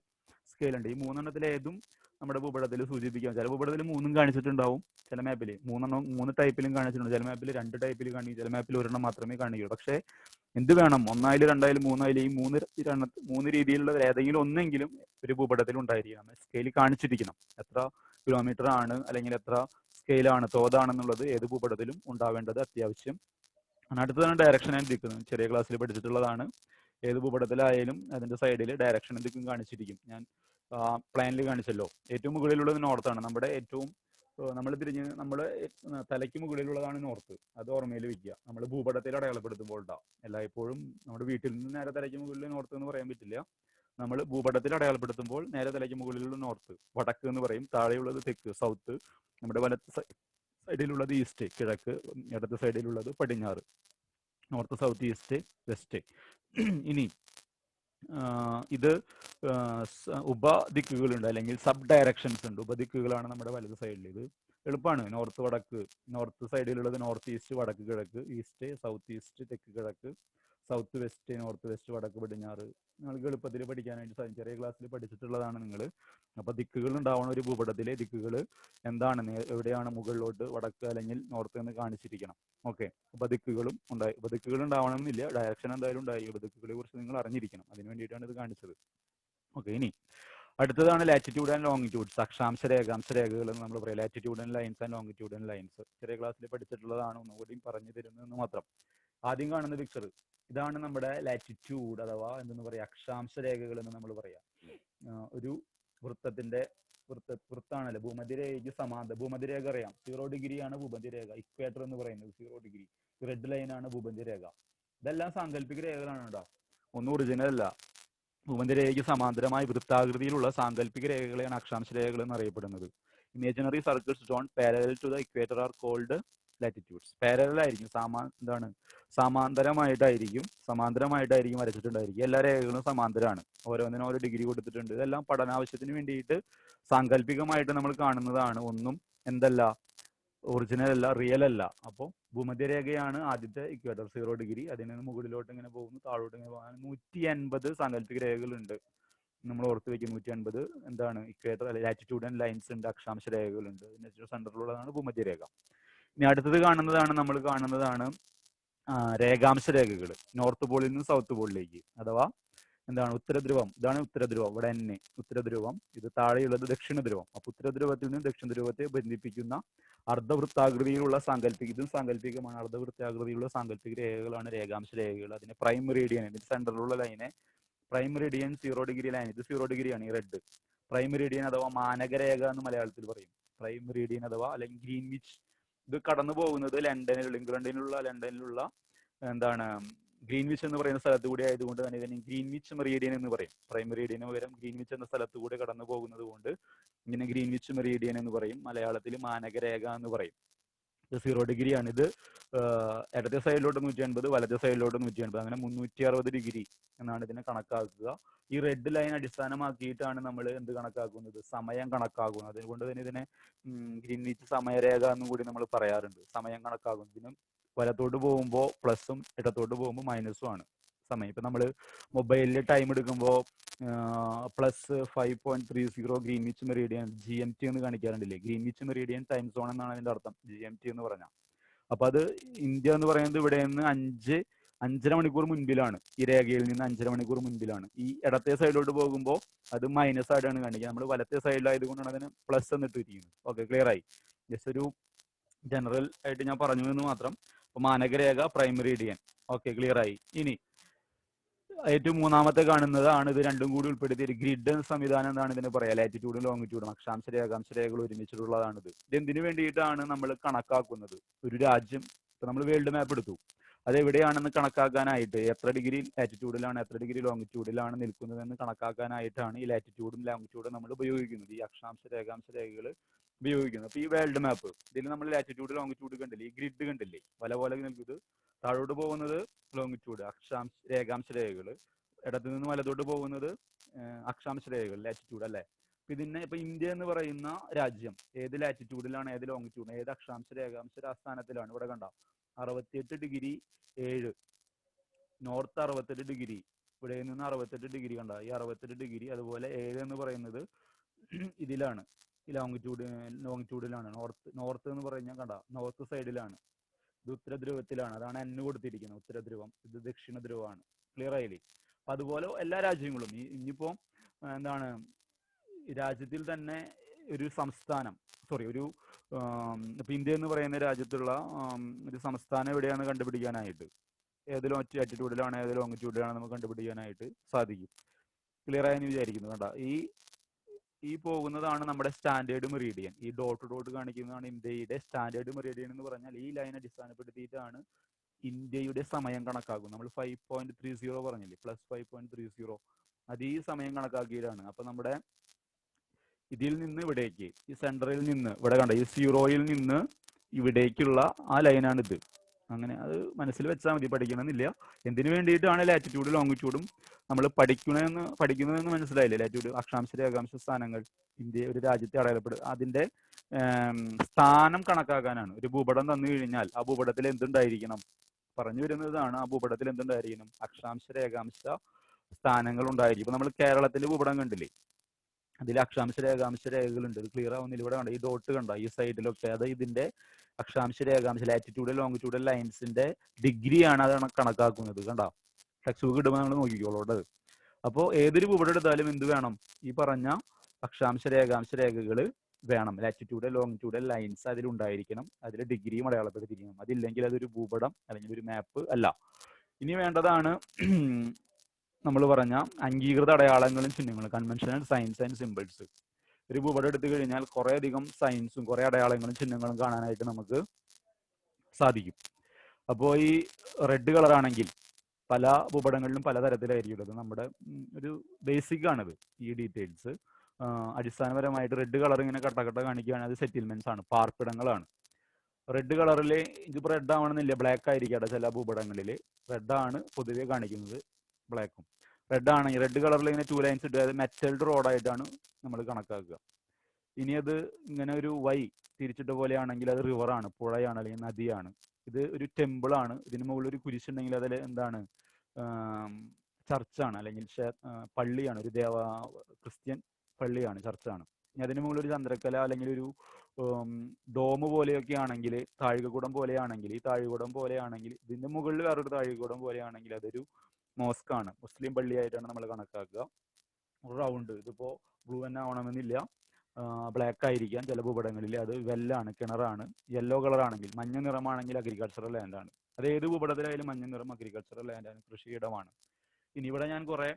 സ്കെയിൽ ഉണ്ട്. ഈ മൂന്നെണ്ണത്തിൽ ഏതും നമ്മുടെ ഭൂപടത്തിൽ സൂചിപ്പിക്കാം. ചില ഭൂപടത്തിൽ മൂന്നും കാണിച്ചിട്ടുണ്ടാവും ചില മാപ്പിൽ മൂന്നെണ്ണം മൂന്ന് ടൈപ്പിലും കാണിച്ചിട്ടുണ്ട്. ചില മാപ്പിൽ രണ്ട് ടൈപ്പിൽ കാണിക്കും ചില മാപ്പിൽ ഒരെണ്ണം മാത്രമേ കാണിക്കൂ പക്ഷേ എന്ത് വേണം? ഒന്നായാലും രണ്ടായാലും മൂന്നായാലും ഈ മൂന്ന് മൂന്ന് രീതിയിലുള്ള ഏതെങ്കിലും ഒന്നെങ്കിലും ഒരു ഭൂപടത്തിൽ ഉണ്ടായിരിക്കണം. സ്കെയിൽ കാണിച്ചിരിക്കണം. എത്ര കിലോമീറ്റർ ആണ് അല്ലെങ്കിൽ എത്ര സ്കെയിലാണ് തോതാണെന്നുള്ളത് ഏത് ഭൂപടത്തിലും ഉണ്ടാവേണ്ടത് അത്യാവശ്യം അടുത്തതാണ് ഡയറക്ഷൻ ആൻഡ് ദിക്ക് ചെറിയ ക്ലാസ്സിൽ പഠിച്ചിട്ടുള്ളതാണ്. ഏത് ഭൂപടത്തിലായാലും അതിന്റെ സൈഡിൽ ഡയറക്ഷൻ ദിക്കും കാണിച്ചിരിക്കും. ഞാൻ പ്ലാനിൽ കാണിച്ചല്ലോ. ഏറ്റവും മുകളിലുള്ളത് നോർത്താണ് നമ്മുടെ ഏറ്റവും നമ്മൾ തിരിഞ്ഞ് നമ്മൾ തലയ്ക്ക് മുകളിലുള്ളതാണ് നോർത്ത്. അത് ഓർമ്മയിൽ വെക്കുക. നമ്മൾ ഭൂപടത്തിൽ അടയാളപ്പെടുത്തുമ്പോൾ ഉണ്ടാവും എല്ലായ്പ്പോഴും നമ്മുടെ വീട്ടിൽ നിന്ന് നേരെ തലയ്ക്ക് മുകളിൽ നോർത്ത് എന്ന് പറയാൻ പറ്റില്ല. നമ്മൾ ഭൂപടത്തിൽ അടയാളപ്പെടുത്തുമ്പോൾ നേരെ തലയ്ക്ക് മുകളിലുള്ള നോർത്ത്. വടക്ക് എന്ന് പറയും. താഴെയുള്ളത് തെക്ക് സൗത്ത്. നമ്മുടെ വലത്ത് സൈഡിലുള്ളത് ഈസ്റ്റ് കിഴക്ക് ഇടത്ത് സൈഡിലുള്ളത് പടിഞ്ഞാറ്. North south east west. ഇനി ഇത് ഉപദിക്കുകളുണ്ട്. അല്ലെങ്കിൽ സബ് ഡയറക്ഷൻസ് ഉണ്ട്. ഉപദിക്കുകളാണ് നമ്മുടെ വലത് സൈഡിൽ. ഇത് എളുപ്പമാണ്. നോർത്ത് വടക്ക് നോർത്ത് സൈഡിലുള്ളത് നോർത്ത് ഈസ്റ്റ് വടക്ക് കിഴക്ക് ഈസ്റ്റ് സൗത്ത് ഈസ്റ്റ് തെക്ക് കിഴക്ക് സൗത്ത് വെസ്റ്റ് നോർത്ത് വെസ്റ്റ് വടക്ക് പടിഞ്ഞാറ് നിങ്ങൾക്ക് എളുപ്പത്തിൽ പഠിക്കാനായിട്ട് സാധിക്കും. ചെറിയ ക്ലാസ്സിൽ പഠിച്ചിട്ടുള്ളതാണ് നിങ്ങൾ. അപ്പൊ ദിക്കുകൾ ഉണ്ടാവണ ഒരു ഭൂപടത്തിലെ ദിക്കുകൾ എന്താണ്? എവിടെയാണ് മുകളിലോട്ട് വടക്ക് അല്ലെങ്കിൽ നോർത്ത് എന്ന് കാണിച്ചിരിക്കണം. ഓക്കെ ദിക്കുകളും ഉണ്ടായി. ദിക്കുകൾ ഉണ്ടാവണമെന്നില്ല. ഡയറക്ഷൻ എന്തായാലും ഉണ്ടായി. ദിക്കുകളെ കുറിച്ച് നിങ്ങൾ അറിഞ്ഞിരിക്കണം. അതിന് വേണ്ടിയിട്ടാണ് ഇത് കാണിച്ചത്. ഓക്കെ ഇനി അടുത്തതാണ് ലാറ്റിറ്റ്യൂഡ് ആൻഡ് ലോങ്ങിറ്റ്യൂഡ്സ് അക്ഷാംശ രേഖാംശ രേഖകൾ എന്ന് നമ്മൾ പറയാം. Latitude and lines and longitude and lines ചെറിയ ക്ലാസ്സിൽ പഠിച്ചിട്ടുള്ളതാണ് ഒന്നുകൂടി പറഞ്ഞു തരുന്നതെന്ന് മാത്രം. ആദ്യം കാണുന്ന പിക്ചർ ഇതാണ് നമ്മുടെ ലാറ്റിറ്റ്യൂഡ് അഥവാ എന്തെന്ന് പറയാ അക്ഷാംശ രേഖകൾ എന്ന് നമ്മൾ പറയാം ഒരു വൃത്തത്തിന്റെ വൃത്ത വൃത്താണല്ലോ? ഭൂമധ്യരേഖയ്ക്ക് സമാന്തര ഭൂമധ്യരേഖ അറിയാം. സീറോ ഡിഗ്രിയാണ് ഭൂമധ്യരേഖ. ഇക്വേറ്റർ എന്ന് പറയുന്നത് സീറോ ഡിഗ്രി റെഡ് ലൈൻ ആണ് ഭൂമധ്യരേഖ. ഇതെല്ലാം സാങ്കല്പിക രേഖകളാണ് കേട്ടോ. ഒന്നും ഒറിജിനൽ അല്ല. ഭൂമധ്യരേഖയ്ക്ക് സമാന്തരമായി വൃത്താകൃതിയിലുള്ള സാങ്കല്പിക രേഖകളെയാണ് അക്ഷാംശ രേഖകൾ എന്ന് അറിയപ്പെടുന്നത് imaginary circles drawn parallel to the equator are called latitudes പാരലായിരിക്കും സമാ എന്താണ്? സമാന്തരമായിട്ടായിരിക്കും. സമാന്തരമായിട്ടായിരിക്കും വരച്ചിട്ടുണ്ടായിരിക്കും എല്ലാ രേഖകളും സമാന്തരമാണ്. ഓരോന്നിനും ഓരോ ഡിഗ്രി കൊടുത്തിട്ടുണ്ട്. ഇതെല്ലാം പഠനാവശ്യത്തിന് വേണ്ടിയിട്ട് സാങ്കല്പികമായിട്ട് നമ്മൾ കാണുന്നതാണ്. ഒന്നും എന്തല്ല ഒറിജിനൽ അല്ല റിയൽ അല്ല. അപ്പോൾ ഭൂമധ്യരേഖയാണ് ആദ്യത്തെ ഇക്വേറ്റർ സീറോ ഡിഗ്രി അതിൽ നിന്ന് മുകളിലോട്ട് ഇങ്ങനെ പോകുന്നു താഴോട്ട് ഇങ്ങനെ പോകുന്നു. നൂറ്റി അൻപത് സാങ്കല്പിക രേഖകളുണ്ട്. നമ്മൾ ഓർത്ത് വെക്കും നൂറ്റി അൻപത് എന്താണ് ഇക്വേറ്റർ ലാറ്റിറ്റ്യൂഡ് ആൻഡ് ലൈൻസ് ഉണ്ട് അക്ഷാംശ രേഖകളുണ്ട്. സെന്ററിലുള്ളതാണ് ഭൂമധ്യരേഖ. ഇനി അടുത്തത് കാണുന്നതാണ് നമ്മൾ കാണുന്നതാണ് രേഖാംശ രേഖകൾ നോർത്ത് പോളിൽ നിന്ന് സൗത്ത് പോളിലേക്ക് അഥവാ എന്താണ് ഉത്തരധ്രുവം. ഇതാണ് ഉത്തരധ്രുവം. ഇവിടെ എന്നെ ഉത്തരധ്രുവം. ഇത് താഴെയുള്ളത് ദക്ഷിണ ധ്രുവം അപ്പൊ ഉത്തരധ്രുവത്തിൽ നിന്ന് ദക്ഷിണ ധ്രുവത്തെ ബന്ധിപ്പിക്കുന്ന അർദ്ധവൃത്താകൃതിയിലുള്ള സാങ്കല്പിക ഇതും സാങ്കല്പികമാണ് അർദ്ധവൃത്താകൃതിയിലുള്ള സാങ്കല്പിക രേഖകളാണ് രേഖാംശ രേഖകൾ അതിനെ പ്രൈം മെറീഡിയൻ ഇതിന്റെ സെന്ററിലുള്ള ലൈനെ prime meridian zero degree line ഇത് സീറോ ഡിഗ്രിയാണ് ഈ റെഡ് പ്രൈം മെറീഡിയൻ അഥവാ മാനകരേഖ എന്ന് മലയാളത്തിൽ പറയും. പ്രൈം മെറീഡിയൻ അഥവാ അല്ലെങ്കിൽ ഗ്രീൻവിച്ച് ഇത് കടന്നു പോകുന്നത് ലണ്ടനിലുള്ള ഇംഗ്ലണ്ടിലുള്ള ലണ്ടനിലുള്ള എന്താണ് ഗ്രീൻവിച്ച് എന്ന് പറയുന്ന സ്ഥലത്ത് കൂടി ആയതുകൊണ്ട് തന്നെ ഇതിനെ ഗ്രീൻവിച്ച് മെറീഡിയൻ എന്ന് പറയും. പ്രൈം മെറീഡിയന് പകരം ഗ്രീൻവിച്ച് എന്ന സ്ഥലത്ത് കൂടി കടന്നു പോകുന്നത് കൊണ്ട് ഇങ്ങനെ ഗ്രീൻവിച്ച് മെറീഡിയൻ എന്ന് പറയും. മലയാളത്തിൽ മാനകരേഖ എന്ന് പറയും. ഇത് സീറോ ഡിഗ്രി ആണ് ഇത് ഇടത്തെ സൈഡിലോട്ട് നൂറ്റി അൻപത് വലത്തെ സൈഡിലോട്ട് നൂറ്റി അൻപത് അങ്ങനെ മുന്നൂറ്റി അറുപത് ഡിഗ്രി എന്നാണ് ഇതിനെ കണക്കാക്കുക. ഈ റെഡ് ലൈൻ അടിസ്ഥാനമാക്കിയിട്ടാണ് നമ്മൾ എന്ത് കണക്കാക്കുന്നത്? സമയം കണക്കാക്കുന്നത്. അതുകൊണ്ട് തന്നെ ഇതിനെ ഗ്രീൻവിച്ച് സമയരേഖ എന്നും കൂടി നമ്മൾ പറയാറുണ്ട്. സമയം കണക്കാക്കുന്നത് ഇതിനും വലത്തോട്ട് പോകുമ്പോൾ പ്ലസും ഇടത്തോട്ട് പോകുമ്പോൾ മൈനസും ആണ്. സമയം. ഇപ്പൊ നമ്മൾ മൊബൈലിൽ ടൈം എടുക്കുമ്പോൾ plus five point three zero Greenwich meridian G M T എന്ന് കാണിക്കാറുണ്ടല്ലേ? ഗ്രീൻവിച്ച് മെറീഡിയൻ ടൈം സോൺ എന്നാണ് അതിന്റെ അർത്ഥം ജി എം ടി എന്ന് പറഞ്ഞാൽ അപ്പൊ അത് ഇന്ത്യ എന്ന് പറയുന്നത് ഇവിടെ നിന്ന് അഞ്ച് അഞ്ചര മണിക്കൂർ മുൻപിലാണ്. ഈ രേഖയിൽ നിന്ന് അഞ്ചര മണിക്കൂർ മുൻപിലാണ്. ഈ ഇടത്തെ സൈഡിലോട്ട് പോകുമ്പോൾ അത് മൈനസ് ആയിട്ടാണ് കാണിക്കുക നമ്മൾ വലത്തെ സൈഡിലായതുകൊണ്ടാണ് അതിന് പ്ലസ് എന്നിട്ട് ഇരിക്കുന്നത്. ഓക്കെ ക്ലിയർ ആയി? ജസ്റ്റ് ഒരു ജനറൽ ആയിട്ട് ഞാൻ പറഞ്ഞു എന്ന് മാത്രം. അപ്പൊ മാനകരേഖ പ്രൈമറി ഡിയൻ ഓക്കെ ക്ലിയർ ആയി? ഇനി ഏറ്റവും മൂന്നാമത്തെ കാണുന്നതാണ് ഇത് രണ്ടും കൂടി ഉൾപ്പെടുത്തിയ ഒരു ഗ്രിഡ് സംവിധാനം എന്നാണ് ഇതിന് പറയാ ലാറ്റിറ്റ്യൂഡും ലോങ്ങിറ്റ്യൂഡും അക്ഷാംശ രേഖാംശ രേഖകൾ ഒരുമിച്ചിട്ടുള്ളതാണിത്. ഇത് എന്തിനു വേണ്ടിയിട്ടാണ് നമ്മൾ കണക്കാക്കുന്നത്? ഒരു രാജ്യം ഇപ്പൊ നമ്മൾ വേൾഡ് മാപ്പ് എടുത്തു. അത് എവിടെയാണെന്ന് കണക്കാക്കാനായിട്ട് എത്ര ഡിഗ്രി ലാറ്റിറ്റ്യൂഡിലാണ് എത്ര ഡിഗ്രി ലോങ്ങിറ്റ്യൂഡിലാണ് നിൽക്കുന്നതെന്ന് കണക്കാക്കാനായിട്ടാണ് ഈ ലാറ്റിറ്റ്യൂഡും ലോങ്ങിറ്റ്യൂഡും നമ്മൾ ഉപയോഗിക്കുന്നത്. ഈ അക്ഷാംശ രേഖാംശ രേഖകൾ ഉപയോഗിക്കുന്നത് അപ്പൊ ഈ വേൾഡ് മാപ്പ് ഇതിൽ നമ്മൾ ലാറ്റിറ്റ്യൂഡ് ലോങ്ങിറ്റ്യൂഡ് കണ്ടില്ലേ? ഈ ഗ്രിഡ് കണ്ടില്ലേ? വല പോലെ നൽകിയത് താഴോട്ട് പോകുന്നത് ലോങ്ങിറ്റ്യൂഡ് അക്ഷാംശ രേഖാംശ രേഖകൾ ഇടത്തു നിന്ന് വലതോട്ട് പോകുന്നത് അക്ഷാംശ രേഖകൾ ലാറ്റിറ്റ്യൂഡ് അല്ലേ? അപ്പൊ ഇതിനെ ഇപ്പൊ ഇന്ത്യ എന്ന് പറയുന്ന രാജ്യം ഏത് ലാറ്റിറ്റ്യൂഡിലാണ് ഏത് ലോങ്ങിറ്റ്യൂഡ് ഏത് അക്ഷാംശ രേഖാംശ ആസ്ഥാനത്തിലാണ് ഇവിടെ കണ്ട? അറുപത്തിയെട്ട് ഡിഗ്രി ഏഴ്. നോർത്ത് അറുപത്തെട്ട് ഡിഗ്രി. ഇവിടെ നിന്ന് അറുപത്തെട്ട് ഡിഗ്രി കണ്ട? ഈ അറുപത്തെട്ട് ഡിഗ്രി അതുപോലെ ഏഴ് എന്ന് പറയുന്നത് ഇതിലാണ്. ലോങ്ങിറ്റ്യൂഡ് ലോങ്ങിറ്റ്യൂഡിലാണ് നോർത്ത് നോർത്ത് എന്ന് പറഞ്ഞാൽ കണ്ട? നോർത്ത് സൈഡിലാണ് ഇത് ഉത്തരധ്രുവത്തിലാണ്. അതാണ് എൻ കൊടുത്തിരിക്കുന്നത് ഉത്തരധ്രുവം. ഇത് ദക്ഷിണ ധ്രുവമാണ് ക്ലിയർ ആയില്ലേ? അപ്പൊ അതുപോലെ എല്ലാ രാജ്യങ്ങളും. ഇനിയിപ്പോ എന്താണ് രാജ്യത്തിൽ തന്നെ ഒരു സംസ്ഥാനം സോറി ഒരു ഇപ്പൊ ഇന്ത്യ എന്ന് പറയുന്ന രാജ്യത്തുള്ള ഒരു സംസ്ഥാനം എവിടെയാണ് കണ്ടുപിടിക്കാനായിട്ട്? ഏത് ആറ്റിറ്റ്യൂഡിലാണ് ഏത് ലോങ്ങിറ്റ്യൂഡിലാണ് നമുക്ക് കണ്ടുപിടിക്കാനായിട്ട് സാധിക്കും. ക്ലിയർ ആയെന്ന് വിചാരിക്കുന്നു. കണ്ട? ഈ ഈ പോകുന്നതാണ് നമ്മുടെ സ്റ്റാൻഡേർഡ് മെറീഡിയൻ ഈ ഡോട്ട് ഡോട്ട് കാണിക്കുന്നതാണ് ഇന്ത്യയുടെ സ്റ്റാൻഡേർഡ് മെറീഡിയൻ എന്ന് പറഞ്ഞാൽ ഈ ലൈൻ അടിസ്ഥാനപ്പെടുത്തിയിട്ടാണ് ഇന്ത്യയുടെ സമയം കണക്കാക്കുന്നത്. നമ്മൾ ഫൈവ് പോയിന്റ് ത്രീ സീറോ പറഞ്ഞില്ലേ? Plus five point three zero അത് ഈ സമയം കണക്കാക്കിയിട്ടാണ് അപ്പൊ നമ്മുടെ ഇതിൽ നിന്ന് ഇവിടേക്ക് ഈ സെന്ററിൽ നിന്ന് ഇവിടെ കണ്ട? ഈ സീറോയിൽ നിന്ന് ഇവിടേക്കുള്ള ആ ലൈനാണ് ഇത് അങ്ങനെ അത് മനസ്സിൽ വെച്ചാൽ മതി പഠിക്കണമെന്നില്ല. എന്തിനു വേണ്ടിയിട്ടാണ് ലാറ്റിറ്റ്യൂഡ് ലോങ്ങിറ്റ്യൂഡും നമ്മൾ പഠിക്കണമെന്ന് പഠിക്കുന്നതെന്ന് മനസ്സിലായില്ലേ? ലാറ്റിറ്റ്യൂഡ് അക്ഷാംശ രേഖാംശ സ്ഥാനങ്ങൾ ഇന്ത്യ ഒരു രാജ്യത്തെ അടയാളപ്പെടുക അതിന്റെ സ്ഥാനം കണക്കാക്കാനാണ്. ഒരു ഭൂപടം തന്നു കഴിഞ്ഞാൽ ആ ഭൂപടത്തിൽ എന്തുണ്ടായിരിക്കണം? പറഞ്ഞു വരുന്നതാണ് ആ ഭൂപടത്തിൽ എന്തുണ്ടായിരിക്കണം? അക്ഷാംശ രേഖാംശ സ്ഥാനങ്ങൾ ഉണ്ടായിരിക്കും. നമ്മൾ കേരളത്തിലെ ഭൂപടം കണ്ടില്ലേ? അതിൽ അക്ഷാംശ രേഖാംശ രേഖകളുണ്ട്. ഇത് ക്ലിയർ ആവുന്നില്ല. ഇവിടെ കണ്ടോ ഈ ഡോട്ട് കണ്ടോ ഈ സൈഡിലൊക്കെ അത് ഇതിന്റെ അക്ഷാംശ രേഖാംശ ലാറ്റിറ്റ്യൂഡ് ലോങ്ങിറ്റ്യൂഡ് ലൈൻസിന്റെ ഡിഗ്രിയാണ് അത് കണക്കാക്കുന്നത്. കണ്ടോ? ടെക്സ്റ്റ് ബുക്ക് ഇടുമ്പോൾ നമ്മൾ നോക്കിക്കോളൂ കേട്ടോ അപ്പോൾ ഏതൊരു ഭൂപടം എടുത്താലും എന്ത് വേണം? ഈ പറഞ്ഞ അക്ഷാംശ രേഖാംശ രേഖകൾ വേണം. ലാറ്റിറ്റ്യൂഡ് ലോങ്ങിറ്റ്യൂഡ് ലൈൻസ് അതിൽ ഉണ്ടായിരിക്കണം. അതിൽ ഡിഗ്രിയും അടയാളപ്പെടുത്തിയിരിക്കണം അതില്ലെങ്കിൽ അതൊരു ഭൂപടം അല്ലെങ്കിൽ ഒരു മാപ്പ് അല്ല. ഇനി വേണ്ടതാണ് നമ്മൾ പറഞ്ഞ അംഗീകൃത അടയാളങ്ങളും ചിഹ്നങ്ങളും കൺവെൻഷനൽ സയൻസ് ആൻഡ് സിമ്പിൾസ് ഒരു ഭൂപടം എടുത്തു കഴിഞ്ഞാൽ കുറെ അധികം സയൻസും കുറെ അടയാളങ്ങളും ചിഹ്നങ്ങളും കാണാനായിട്ട് നമുക്ക് സാധിക്കും. അപ്പോൾ ഈ റെഡ് കളർ ആണെങ്കിൽ പല ഭൂപടങ്ങളിലും പല തരത്തിലായിരിക്കും അത് നമ്മുടെ ഒരു ബേസിക് ആണിത് ഈ ഡീറ്റെയിൽസ് അടിസ്ഥാനപരമായിട്ട് റെഡ് കളർ ഇങ്ങനെ കട്ടക്കട്ട കാണിക്കുകയാണെങ്കിൽ അത് സെറ്റിൽമെന്റ്സ് ആണ് പാർപ്പിടങ്ങളാണ്. റെഡ് കളറിൽ ഇതിപ്പോൾ റെഡ് ആവണമെന്നില്ല ബ്ലാക്ക് ആയിരിക്കട്ടെ ചില ഭൂപടങ്ങളിൽ റെഡ് ആണ് പൊതുവെ കാണിക്കുന്നത്. ബ്ലാക്കും. റെഡ് ആണ് റെഡ് കളറിൽ ഇങ്ങനെ ടു ലൈൻസ് ഇട്ട് അതായത് മെറ്റൽഡ് റോഡായിട്ടാണ് നമ്മൾ കണക്കാക്കുക. ഇനി അത് ഇങ്ങനെ ഒരു വൈ തിരിച്ചിട്ട പോലെയാണെങ്കിൽ അത് റിവറാണ് പുഴയാണ് അല്ലെങ്കിൽ നദിയാണ്. ഇത് ഒരു ടെമ്പിൾ ആണ്. ഇതിന് മുകളിൽ ഒരു കുരിശുണ്ടെങ്കിൽ അതിൽ എന്താണ്? ചർച്ചാണ് അല്ലെങ്കിൽ പള്ളിയാണ്. ഒരു ദേവ ക്രിസ്ത്യൻ പള്ളിയാണ് ചർച്ചാണ് ഇനി അതിന് മുകളിൽ ഒരു ചന്ദ്രക്കല അല്ലെങ്കിൽ ഒരു ഡോം പോലെയൊക്കെ ആണെങ്കിൽ താഴികക്കുടം പോലെയാണെങ്കിൽ ഈ താഴികക്കുടം പോലെയാണെങ്കിൽ ഇതിന്റെ മുകളിൽ വേറൊരു താഴികക്കുടം പോലെയാണെങ്കിൽ അതൊരു മോസ്ക് ആണ് മുസ്ലിം പള്ളിയായിട്ടാണ് നമ്മൾ കണക്കാക്കുക. റൗണ്ട്. ഇതിപ്പോ ബ്ലൂ തന്നെ ആവണമെന്നില്ല. ബ്ലാക്ക് ആയിരിക്കാം. ചില ഭൂപടങ്ങളിൽ അത് വെല്ലാണ് കിണറാണ്. യെല്ലോ കളർ ആണെങ്കിൽ മഞ്ഞ നിറമാണെങ്കിൽ അഗ്രികൾച്ചറൽ ലാൻഡ് അത് ഏത് ഭൂപടത്തിലായാലും മഞ്ഞ നിറം അഗ്രികൾച്ചറൽ ലാൻഡ് ആണ്. കൃഷിയിടമാണ്. ഇനി ഇവിടെ ഞാൻ കുറെ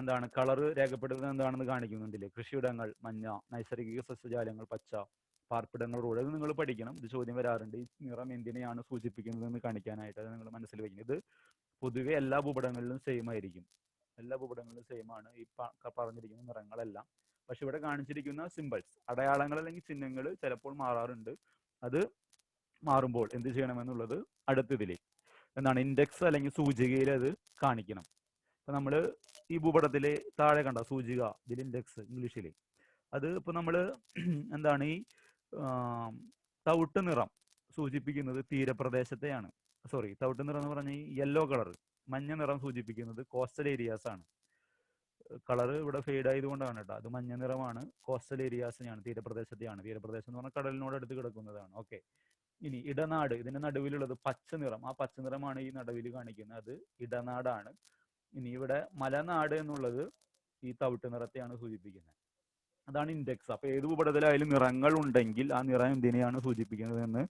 എന്താണ് കളർ രേഖപ്പെടുത്തുന്നത് എന്താണെന്ന് കാണിക്കുന്നുണ്ടല്ലേ? കൃഷിയിടങ്ങൾ മഞ്ഞ നൈസർഗിക സസ്യജാലങ്ങൾ പച്ച പാർപ്പിടങ്ങൾ റോഡ് അത് നിങ്ങൾ പഠിക്കണം. ഇത് ചോദ്യം വരാറുണ്ട്. ഈ നിറം എന്തിനെയാണ് സൂചിപ്പിക്കുന്നത് എന്ന് കാണിക്കാനായിട്ട്. അത് നിങ്ങൾ മനസ്സിൽ വെക്കണം ഇത് പൊതുവെ എല്ലാ ഭൂപടങ്ങളിലും സെയിം ആയിരിക്കും. എല്ലാ ഭൂപടങ്ങളിലും സെയിം ആണ്. ഈ പറഞ്ഞിരിക്കുന്ന നിറങ്ങളെല്ലാം. പക്ഷെ ഇവിടെ കാണിച്ചിരിക്കുന്ന സിമ്പിൾസ് അടയാളങ്ങൾ അല്ലെങ്കിൽ ചിഹ്നങ്ങൾ ചിലപ്പോൾ മാറാറുണ്ട്. അത് മാറുമ്പോൾ എന്ത് ചെയ്യണമെന്നുള്ളത് അടുത്തതിൽ എന്താണ് ഇൻഡെക്സ് അല്ലെങ്കിൽ സൂചികയിൽ അത് കാണിക്കണം. ഇപ്പൊ നമ്മൾ ഈ ഭൂപടത്തിൽ താഴെ കണ്ട സൂചിക ഇതിൽ ഇൻഡെക്സ് ഇംഗ്ലീഷിൽ അത് ഇപ്പൊ നമ്മൾ എന്താണ് ഈ തവിട്ട് നിറം സൂചിപ്പിക്കുന്നത് തീരപ്രദേശത്തെയാണ്. സോറി തവിട്ട് നിറം എന്ന് പറഞ്ഞാൽ യെല്ലോ കളർ മഞ്ഞ നിറം സൂചിപ്പിക്കുന്നത് കോസ്റ്റൽ ഏരിയാസ് ആണ്. കളർ ഇവിടെ ഫെയ്ഡ് ആയതുകൊണ്ടാണ് കേട്ടോ അത് മഞ്ഞ നിറമാണ് കോസ്റ്റൽ ഏരിയാസിനെയാണ് തീരപ്രദേശത്തെയാണ്. തീരപ്രദേശം എന്ന് പറഞ്ഞാൽ കടലിനോട് അടുത്ത് കിടക്കുന്നതാണ്. ഓക്കെ ഇനി ഇടനാട് ഇതിന്റെ നടുവിലുള്ളത് പച്ച നിറം. ആ പച്ച നിറമാണ് ഈ നടുവിൽ കാണിക്കുന്നത്. അത് ഇടനാടാണ്. ഇനി ഇവിടെ മലനാട് എന്നുള്ളത് ഈ തവിട്ട് നിറത്തെയാണ് സൂചിപ്പിക്കുന്നത്. അതാണ് ഇൻഡെക്സ് അപ്പൊ ഏത് ഭൂപടത്തിലായാലും നിറങ്ങൾ ഉണ്ടെങ്കിൽ ആ നിറം എന്തിനെയാണ് സൂചിപ്പിക്കുന്നത് എന്ന്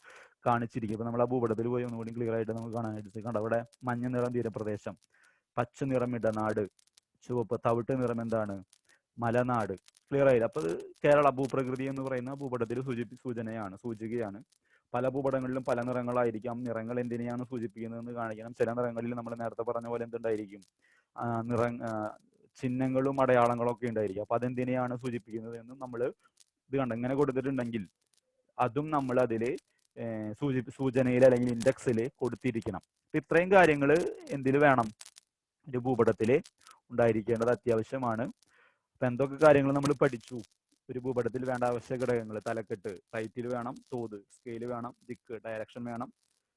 കാണിച്ചിരിക്കും. അപ്പൊ നമ്മൾ ആ ഭൂപടത്തിൽ പോയി ഒന്നുകൂടി ക്ലിയർ ആയിട്ട് നമുക്ക് കാണാനായിട്ട് കണ്ട അവിടെ മഞ്ഞ നിറം തീരപ്രദേശം പച്ച നിറം ഇടനാട് ചുവപ്പ് തവിട്ട് നിറം എന്താണ്? മലനാട്. ക്ലിയർ ആയില്ല? അപ്പൊ ഇത് കേരള ഭൂപ്രകൃതി എന്ന് പറയുന്ന ഭൂപടത്തിൽ സൂചിപ്പി സൂചനയാണ് സൂചികയാണ്. പല ഭൂപടങ്ങളിലും പല നിറങ്ങളായിരിക്കാം. നിറങ്ങൾ എന്തിനെയാണ് സൂചിപ്പിക്കുന്നതെന്ന് കാണിക്കണം. ചില നിറങ്ങളിൽ നമ്മൾ നേരത്തെ പറഞ്ഞ പോലെ എന്തുണ്ടായിരിക്കും? നിറ ചിഹ്നങ്ങളും അടയാളങ്ങളും ഒക്കെ ഉണ്ടായിരിക്കും. അപ്പൊ അതെന്തിനെയാണ് സൂചിപ്പിക്കുന്നത് എന്ന് നമ്മൾ ഇത് കണ്ട ഇങ്ങനെ കൊടുത്തിട്ടുണ്ടെങ്കിൽ അതും നമ്മൾ അതിൽ സൂചി സൂചനയിൽ അല്ലെങ്കിൽ ഇൻഡെക്സിൽ കൊടുത്തിരിക്കണം. അപ്പൊ ഇത്രയും കാര്യങ്ങൾ എന്തിൽ വേണം? ഒരു ഭൂപടത്തിൽ ഉണ്ടായിരിക്കേണ്ടത് അത്യാവശ്യമാണ്. അപ്പൊ എന്തൊക്കെ കാര്യങ്ങൾ നമ്മൾ പഠിച്ചു? ഒരു ഭൂപടത്തിൽ വേണ്ട ആവശ്യ ഘടകങ്ങൾ തലക്കെട്ട് ടൈറ്റിൽ വേണം തോത് സ്കെയിൽ വേണം ദിക്ക് ഡയറക്ഷൻ വേണം.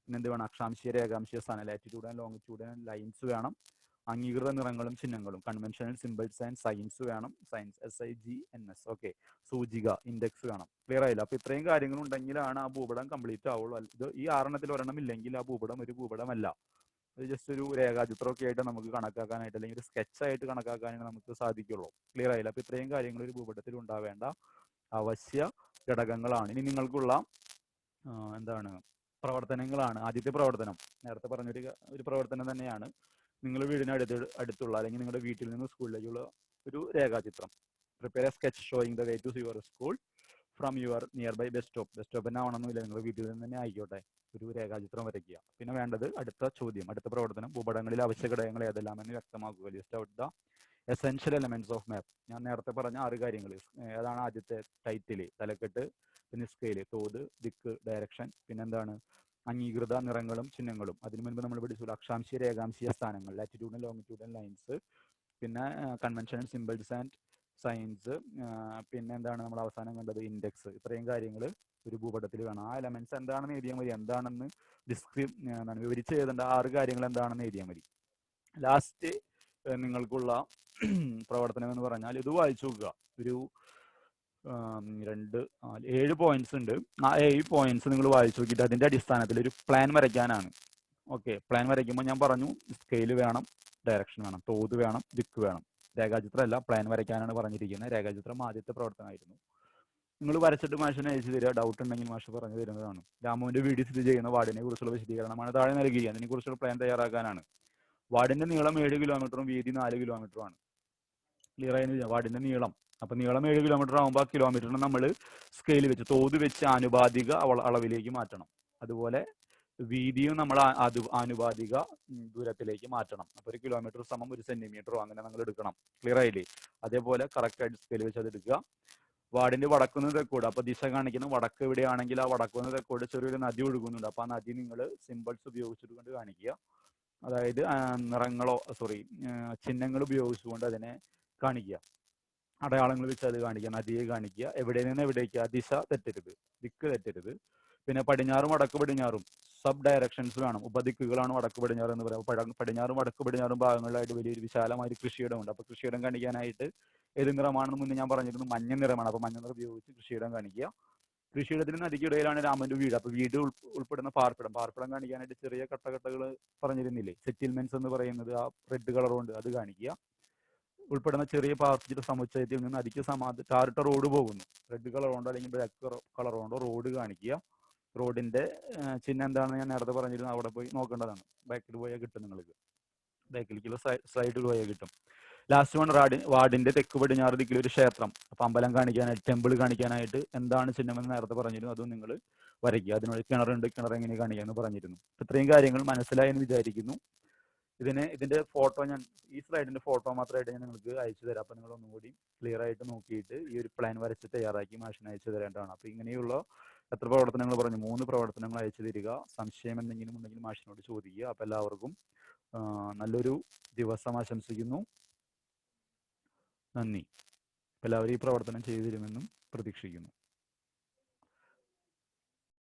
പിന്നെ എന്ത് വേണം? അക്ഷാംശീയ രേഖാംശീയ സ്ഥാനം latitude and longitude and lines വേണം. അംഗീകൃത നിറങ്ങളും ചിഹ്നങ്ങളും. കൺവെൻഷണൽ സിമ്പിൾസ് ആൻഡ് സയൻസ് വേണം. Signs S I G N S okay സൂചിക ഇൻഡെക്സ് വേണം. ക്ലിയർ ആയില്ല? അപ്പൊ ഇത്രയും കാര്യങ്ങൾ ഉണ്ടെങ്കിലാണ് ആ ഭൂപടം കംപ്ലീറ്റ് ആവുള്ളൂ. ഇത് ഈ ആറെണ്ണത്തിൽ ഒരെണ്ണം ഇല്ലെങ്കിൽ ആ ഭൂപടം ഒരു ഭൂപടമല്ല. ഇത് ജസ്റ്റ് ഒരു രേഖാചിത്രമൊക്കെ ആയിട്ട് നമുക്ക് കണക്കാക്കാനായിട്ട് അല്ലെങ്കിൽ ഒരു സ്കെച്ച് ആയിട്ട് കണക്കാക്കാനേ നമുക്ക് സാധിക്കുള്ളൂ. ക്ലിയർ ആയില്ല? അപ്പൊ ഇത്രയും കാര്യങ്ങൾ ഒരു ഭൂപടത്തിൽ ഉണ്ടാവേണ്ട അവശ്യ ഘടകങ്ങളാണ്. ഇനി നിങ്ങൾക്കുള്ള എന്താണ്? പ്രവർത്തനങ്ങളാണ്. ആദ്യത്തെ പ്രവർത്തനം. നേരത്തെ പറഞ്ഞൊരു ഒരു പ്രവർത്തനം തന്നെയാണ്. നിങ്ങൾ വീടിന് അടുത്ത് അടുത്തുള്ള അല്ലെങ്കിൽ നിങ്ങളുടെ വീട്ടിൽ നിന്ന് സ്കൂളിലേക്കുള്ള ഒരു രേഖാചിത്രം. Prepare a sketch showing the way to your school from your nearby bus stop bus stop തന്നെ ആവണമെന്നില്ല. നിങ്ങളുടെ വീട്ടിൽ നിന്ന് തന്നെ ആയിക്കോട്ടെ. ഒരു രേഖാചിത്രം വരയ്ക്കുക. പിന്നെ വേണ്ടത് അടുത്ത ചോദ്യം അടുത്ത പ്രവർത്തനം ഭൂപടങ്ങളിൽ അവശ്യ ഘടകങ്ങൾ ഏതെല്ലാം എന്ന് വ്യക്തമാക്കുക. List out the essential elements of map ഞാൻ നേരത്തെ പറഞ്ഞ ആറ് കാര്യങ്ങൾ ഏതാണ് ആദ്യത്തെ ടൈറ്റിൽ തലക്കെട്ട് പിന്നെ സ്കെയിൽ തോത് ദിക്ക് ഡയറക്ഷൻ പിന്നെന്താണ് അംഗീകൃത നിറങ്ങളും ചിഹ്നങ്ങളും. അതിനു മുൻപ് നമ്മൾ പഠിച്ചു അക്ഷാംശീയ രേഖാംശീയ സ്ഥാനങ്ങൾ ലാറ്റിറ്റ്യൂഡ് ലോങ്ങിറ്റ്യൂഡ് ലൈൻസ് പിന്നെ കൺവെൻഷൻ സിമ്പിൾസ് ആൻഡ് സയൻസ് പിന്നെ എന്താണ് നമ്മൾ അവസാനം കണ്ടത്? ഇൻഡെക്സ് ഇത്രയും കാര്യങ്ങൾ ഒരു ഭൂപടത്തിൽ വേണം ആ എലമെന്റ്സ് എന്താണെന്ന് എഴുതിയാൽ മതി. എന്താണെന്ന് ഡിസ്ക്രിപ് എന്താണ് വിവരിച്ച് എഴുതേണ്ട ആറ് കാര്യങ്ങൾ എന്താണെന്ന് എഴുതിയാൽ മതി. ലാസ്റ്റ് നിങ്ങൾക്കുള്ള പ്രവർത്തനം എന്ന് പറഞ്ഞാൽ ഇത് വായിച്ചു നോക്കുക. ഒരു രണ്ട് ഏഴ് പോയിന്റ്സ് ഉണ്ട്. ആ ഏഴ് പോയിന്റ്സ് നിങ്ങൾ വായിച്ചു നോക്കിയിട്ട് അതിന്റെ അടിസ്ഥാനത്തിൽ ഒരു പ്ലാൻ വരയ്ക്കാനാണ്. ഓക്കെ പ്ലാൻ വരയ്ക്കുമ്പോൾ ഞാൻ പറഞ്ഞു സ്കെയിൽ വേണം ഡയറക്ഷൻ വേണം തോത് വേണം ദിക്ക് വേണം. രേഖാചിത്രം അല്ല പ്ലാൻ വരയ്ക്കാനാണ് പറഞ്ഞിരിക്കുന്നത്. രേഖാചിത്രം ആദ്യത്തെ പ്രവർത്തനമായിരുന്നു. നിങ്ങൾ വരച്ചിട്ട് മാഷിനെ അയച്ചു തരിക. ഡൗട്ട് ഉണ്ടെങ്കിൽ മാഷ് പറഞ്ഞു തരുന്നതാണ്. രാമുവിന്റെ വീട് സ്ഥിതി ചെയ്യുന്ന വാർഡിനെ കുറിച്ചുള്ള വിശദീകരണമാണ് താഴെ നൽകി അതിനെ കുറിച്ചുള്ള പ്ലാൻ തയ്യാറാക്കാനാണ്. വാർഡിന്റെ നീളം ഏഴ് കിലോമീറ്ററും വീതി നാല് കിലോമീറ്ററും ആണ്. ക്ലിയർ ആയി വാർഡിന്റെ നീളം. അപ്പൊ നീളം ഏഴ് കിലോമീറ്റർ ആകുമ്പോൾ ആ കിലോമീറ്ററിന് നമ്മൾ സ്കെയിൽ വെച്ച് തോത് വെച്ച് ആനുപാതിക അളവിലേക്ക് മാറ്റണം. അതുപോലെ വീതിയും നമ്മൾ ആനുപാതിക ദൂരത്തിലേക്ക് മാറ്റണം. അപ്പൊ ഒരു കിലോമീറ്റർ സമം ഒരു സെന്റിമീറ്ററോ അങ്ങനെ നമ്മൾ എടുക്കണം. ക്ലിയർ ആയില്ലേ? അതേപോലെ കറക്റ്റ് ആയിട്ട് സ്കെയിൽ വെച്ച് അത് എടുക്കുക. വാർഡിന്റെ വടക്കുന്ന് തെക്കോട് അപ്പൊ ദിശ കാണിക്കുന്ന വടക്ക് എവിടെയാണെങ്കിൽ ആ വടക്കുന്ന തെക്കോട് ചെറിയൊരു നദി ഒഴുകുന്നുണ്ട്. അപ്പൊ ആ നദി നിങ്ങൾ സിമ്പിൾസ് ഉപയോഗിച്ചിട്ട് കാണിക്കുക. അതായത് നിറങ്ങളോ സോറി ചിഹ്നങ്ങൾ ഉപയോഗിച്ചുകൊണ്ട് അതിനെ കാണിക്കുക. അടയാളങ്ങൾ വെച്ച് അത് കാണിക്കുക നദിയെ കാണിക്കുക എവിടെ നിന്ന് എവിടേക്ക് ദിശ തെറ്റരുത് ദിക്ക് തെറ്റരുത്. പിന്നെ പടിഞ്ഞാറും വടക്ക് പടിഞ്ഞാറും സബ് ഡയറക്ഷൻസ് വേണം. ഉപദിക്കുകളാണ് വടക്ക് പടിഞ്ഞാറ് എന്ന് പറയാം. പട- പടിഞ്ഞാറും വടക്ക് പടിഞ്ഞാറും ഭാഗങ്ങളിലായിട്ട് വലിയൊരു വിശാലമായ കൃഷിയിടമുണ്ട്. അപ്പൊ കൃഷിയിടം കാണിക്കാനായിട്ട് ഏത് നിറമാണെന്ന് മുന്നേ ഞാൻ പറഞ്ഞിരുന്നു. മഞ്ഞ നിറമാണ്. അപ്പൊ മഞ്ഞ നിറം ഉപയോഗിച്ച് കൃഷിയിടം കാണിക്കുക. കൃഷിയിടത്തിന് നദിക്കിടയിലാണ് രാമന്റെ വീട്. അപ്പൊ വീട് ഉൾ- ഉൾപ്പെടുന്ന പാർപ്പിടം. പാർപ്പിടം കാണിക്കാനായിട്ട് ചെറിയ കട്ടകട്ടകൾ പറഞ്ഞിരുന്നില്ലേ? സെറ്റിൽമെന്റ്സ് എന്ന് പറയുന്നത് ആ റെഡ് കളർ കൊണ്ട് അത് കാണിക്കുക. ഉൾപ്പെടുന്ന ചെറിയ പാർട്ടിയുടെ സമുച്ചയത്തിൽ നിന്ന് അരിക്ക് സമാ ടാറിട്ട റോഡ് പോകുന്നു. റെഡ് കളർ കൊണ്ടോ അല്ലെങ്കിൽ ബ്ലാക്ക് കളർ കൊണ്ടോ റോഡ് കാണിക്കുക. റോഡിന്റെ ചിഹ്നം എന്താണെന്ന് ഞാൻ നേരത്തെ പറഞ്ഞിരുന്നു. അവിടെ പോയി നോക്കേണ്ടതാണ്. ബാക്കിൽ പോയാൽ കിട്ടും നിങ്ങൾക്ക്. ബാക്കിലേക്കുള്ള സൈഡിൽ പോയാൽ കിട്ടും. ലാസ്റ്റ് വൺ റാഡി വാർഡിന്റെ തെക്ക് പടിഞ്ഞാറ് ദിക്കിൽ ഒരു ക്ഷേത്രം. അപ്പൊ അമ്പലം കാണിക്കാനായിട്ട് ടെമ്പിൾ കാണിക്കാനായിട്ട് എന്താണ് ചിഹ്നമെന്ന് നേരത്തെ പറഞ്ഞിരുന്നു. അതും നിങ്ങൾ വരയ്ക്കുക. അതിനുള്ള കിണറുണ്ട്. കിണർ എങ്ങനെ കാണിക്കാമെന്ന് പറഞ്ഞിരുന്നു. ഇത്രയും കാര്യങ്ങൾ മനസ്സിലായെന്ന് വിചാരിക്കുന്നു. ഇതിന് ഇതിന്റെ ഫോട്ടോ ഞാൻ ഈ സ്ലൈഡിന്റെ ഫോട്ടോ മാത്രമായിട്ട് ഞാൻ നിങ്ങൾക്ക് അയച്ചു തരാം. അപ്പൊ നിങ്ങൾ ഒന്നുകൂടി ക്ലിയർ ആയിട്ട് നോക്കിയിട്ട് ഈ ഒരു പ്ലാൻ വരച്ച് തയ്യാറാക്കി മാഷിന് അയച്ചു തരേണ്ടതാണ്. അപ്പൊ ഇങ്ങനെയുള്ള എത്ര പ്രവർത്തനങ്ങൾ പറഞ്ഞു? മൂന്ന് പ്രവർത്തനങ്ങൾ അയച്ചു തരിക. സംശയം എന്തെങ്കിലും ഉണ്ടെങ്കിൽ മാഷിനോട് ചോദിക്കുക. അപ്പൊ എല്ലാവർക്കും നല്ലൊരു ദിവസം ആശംസിക്കുന്നു. നന്ദി. എല്ലാവരും ഈ പ്രവർത്തനം ചെയ്തു തരുമെന്നും പ്രതീക്ഷിക്കുന്നു.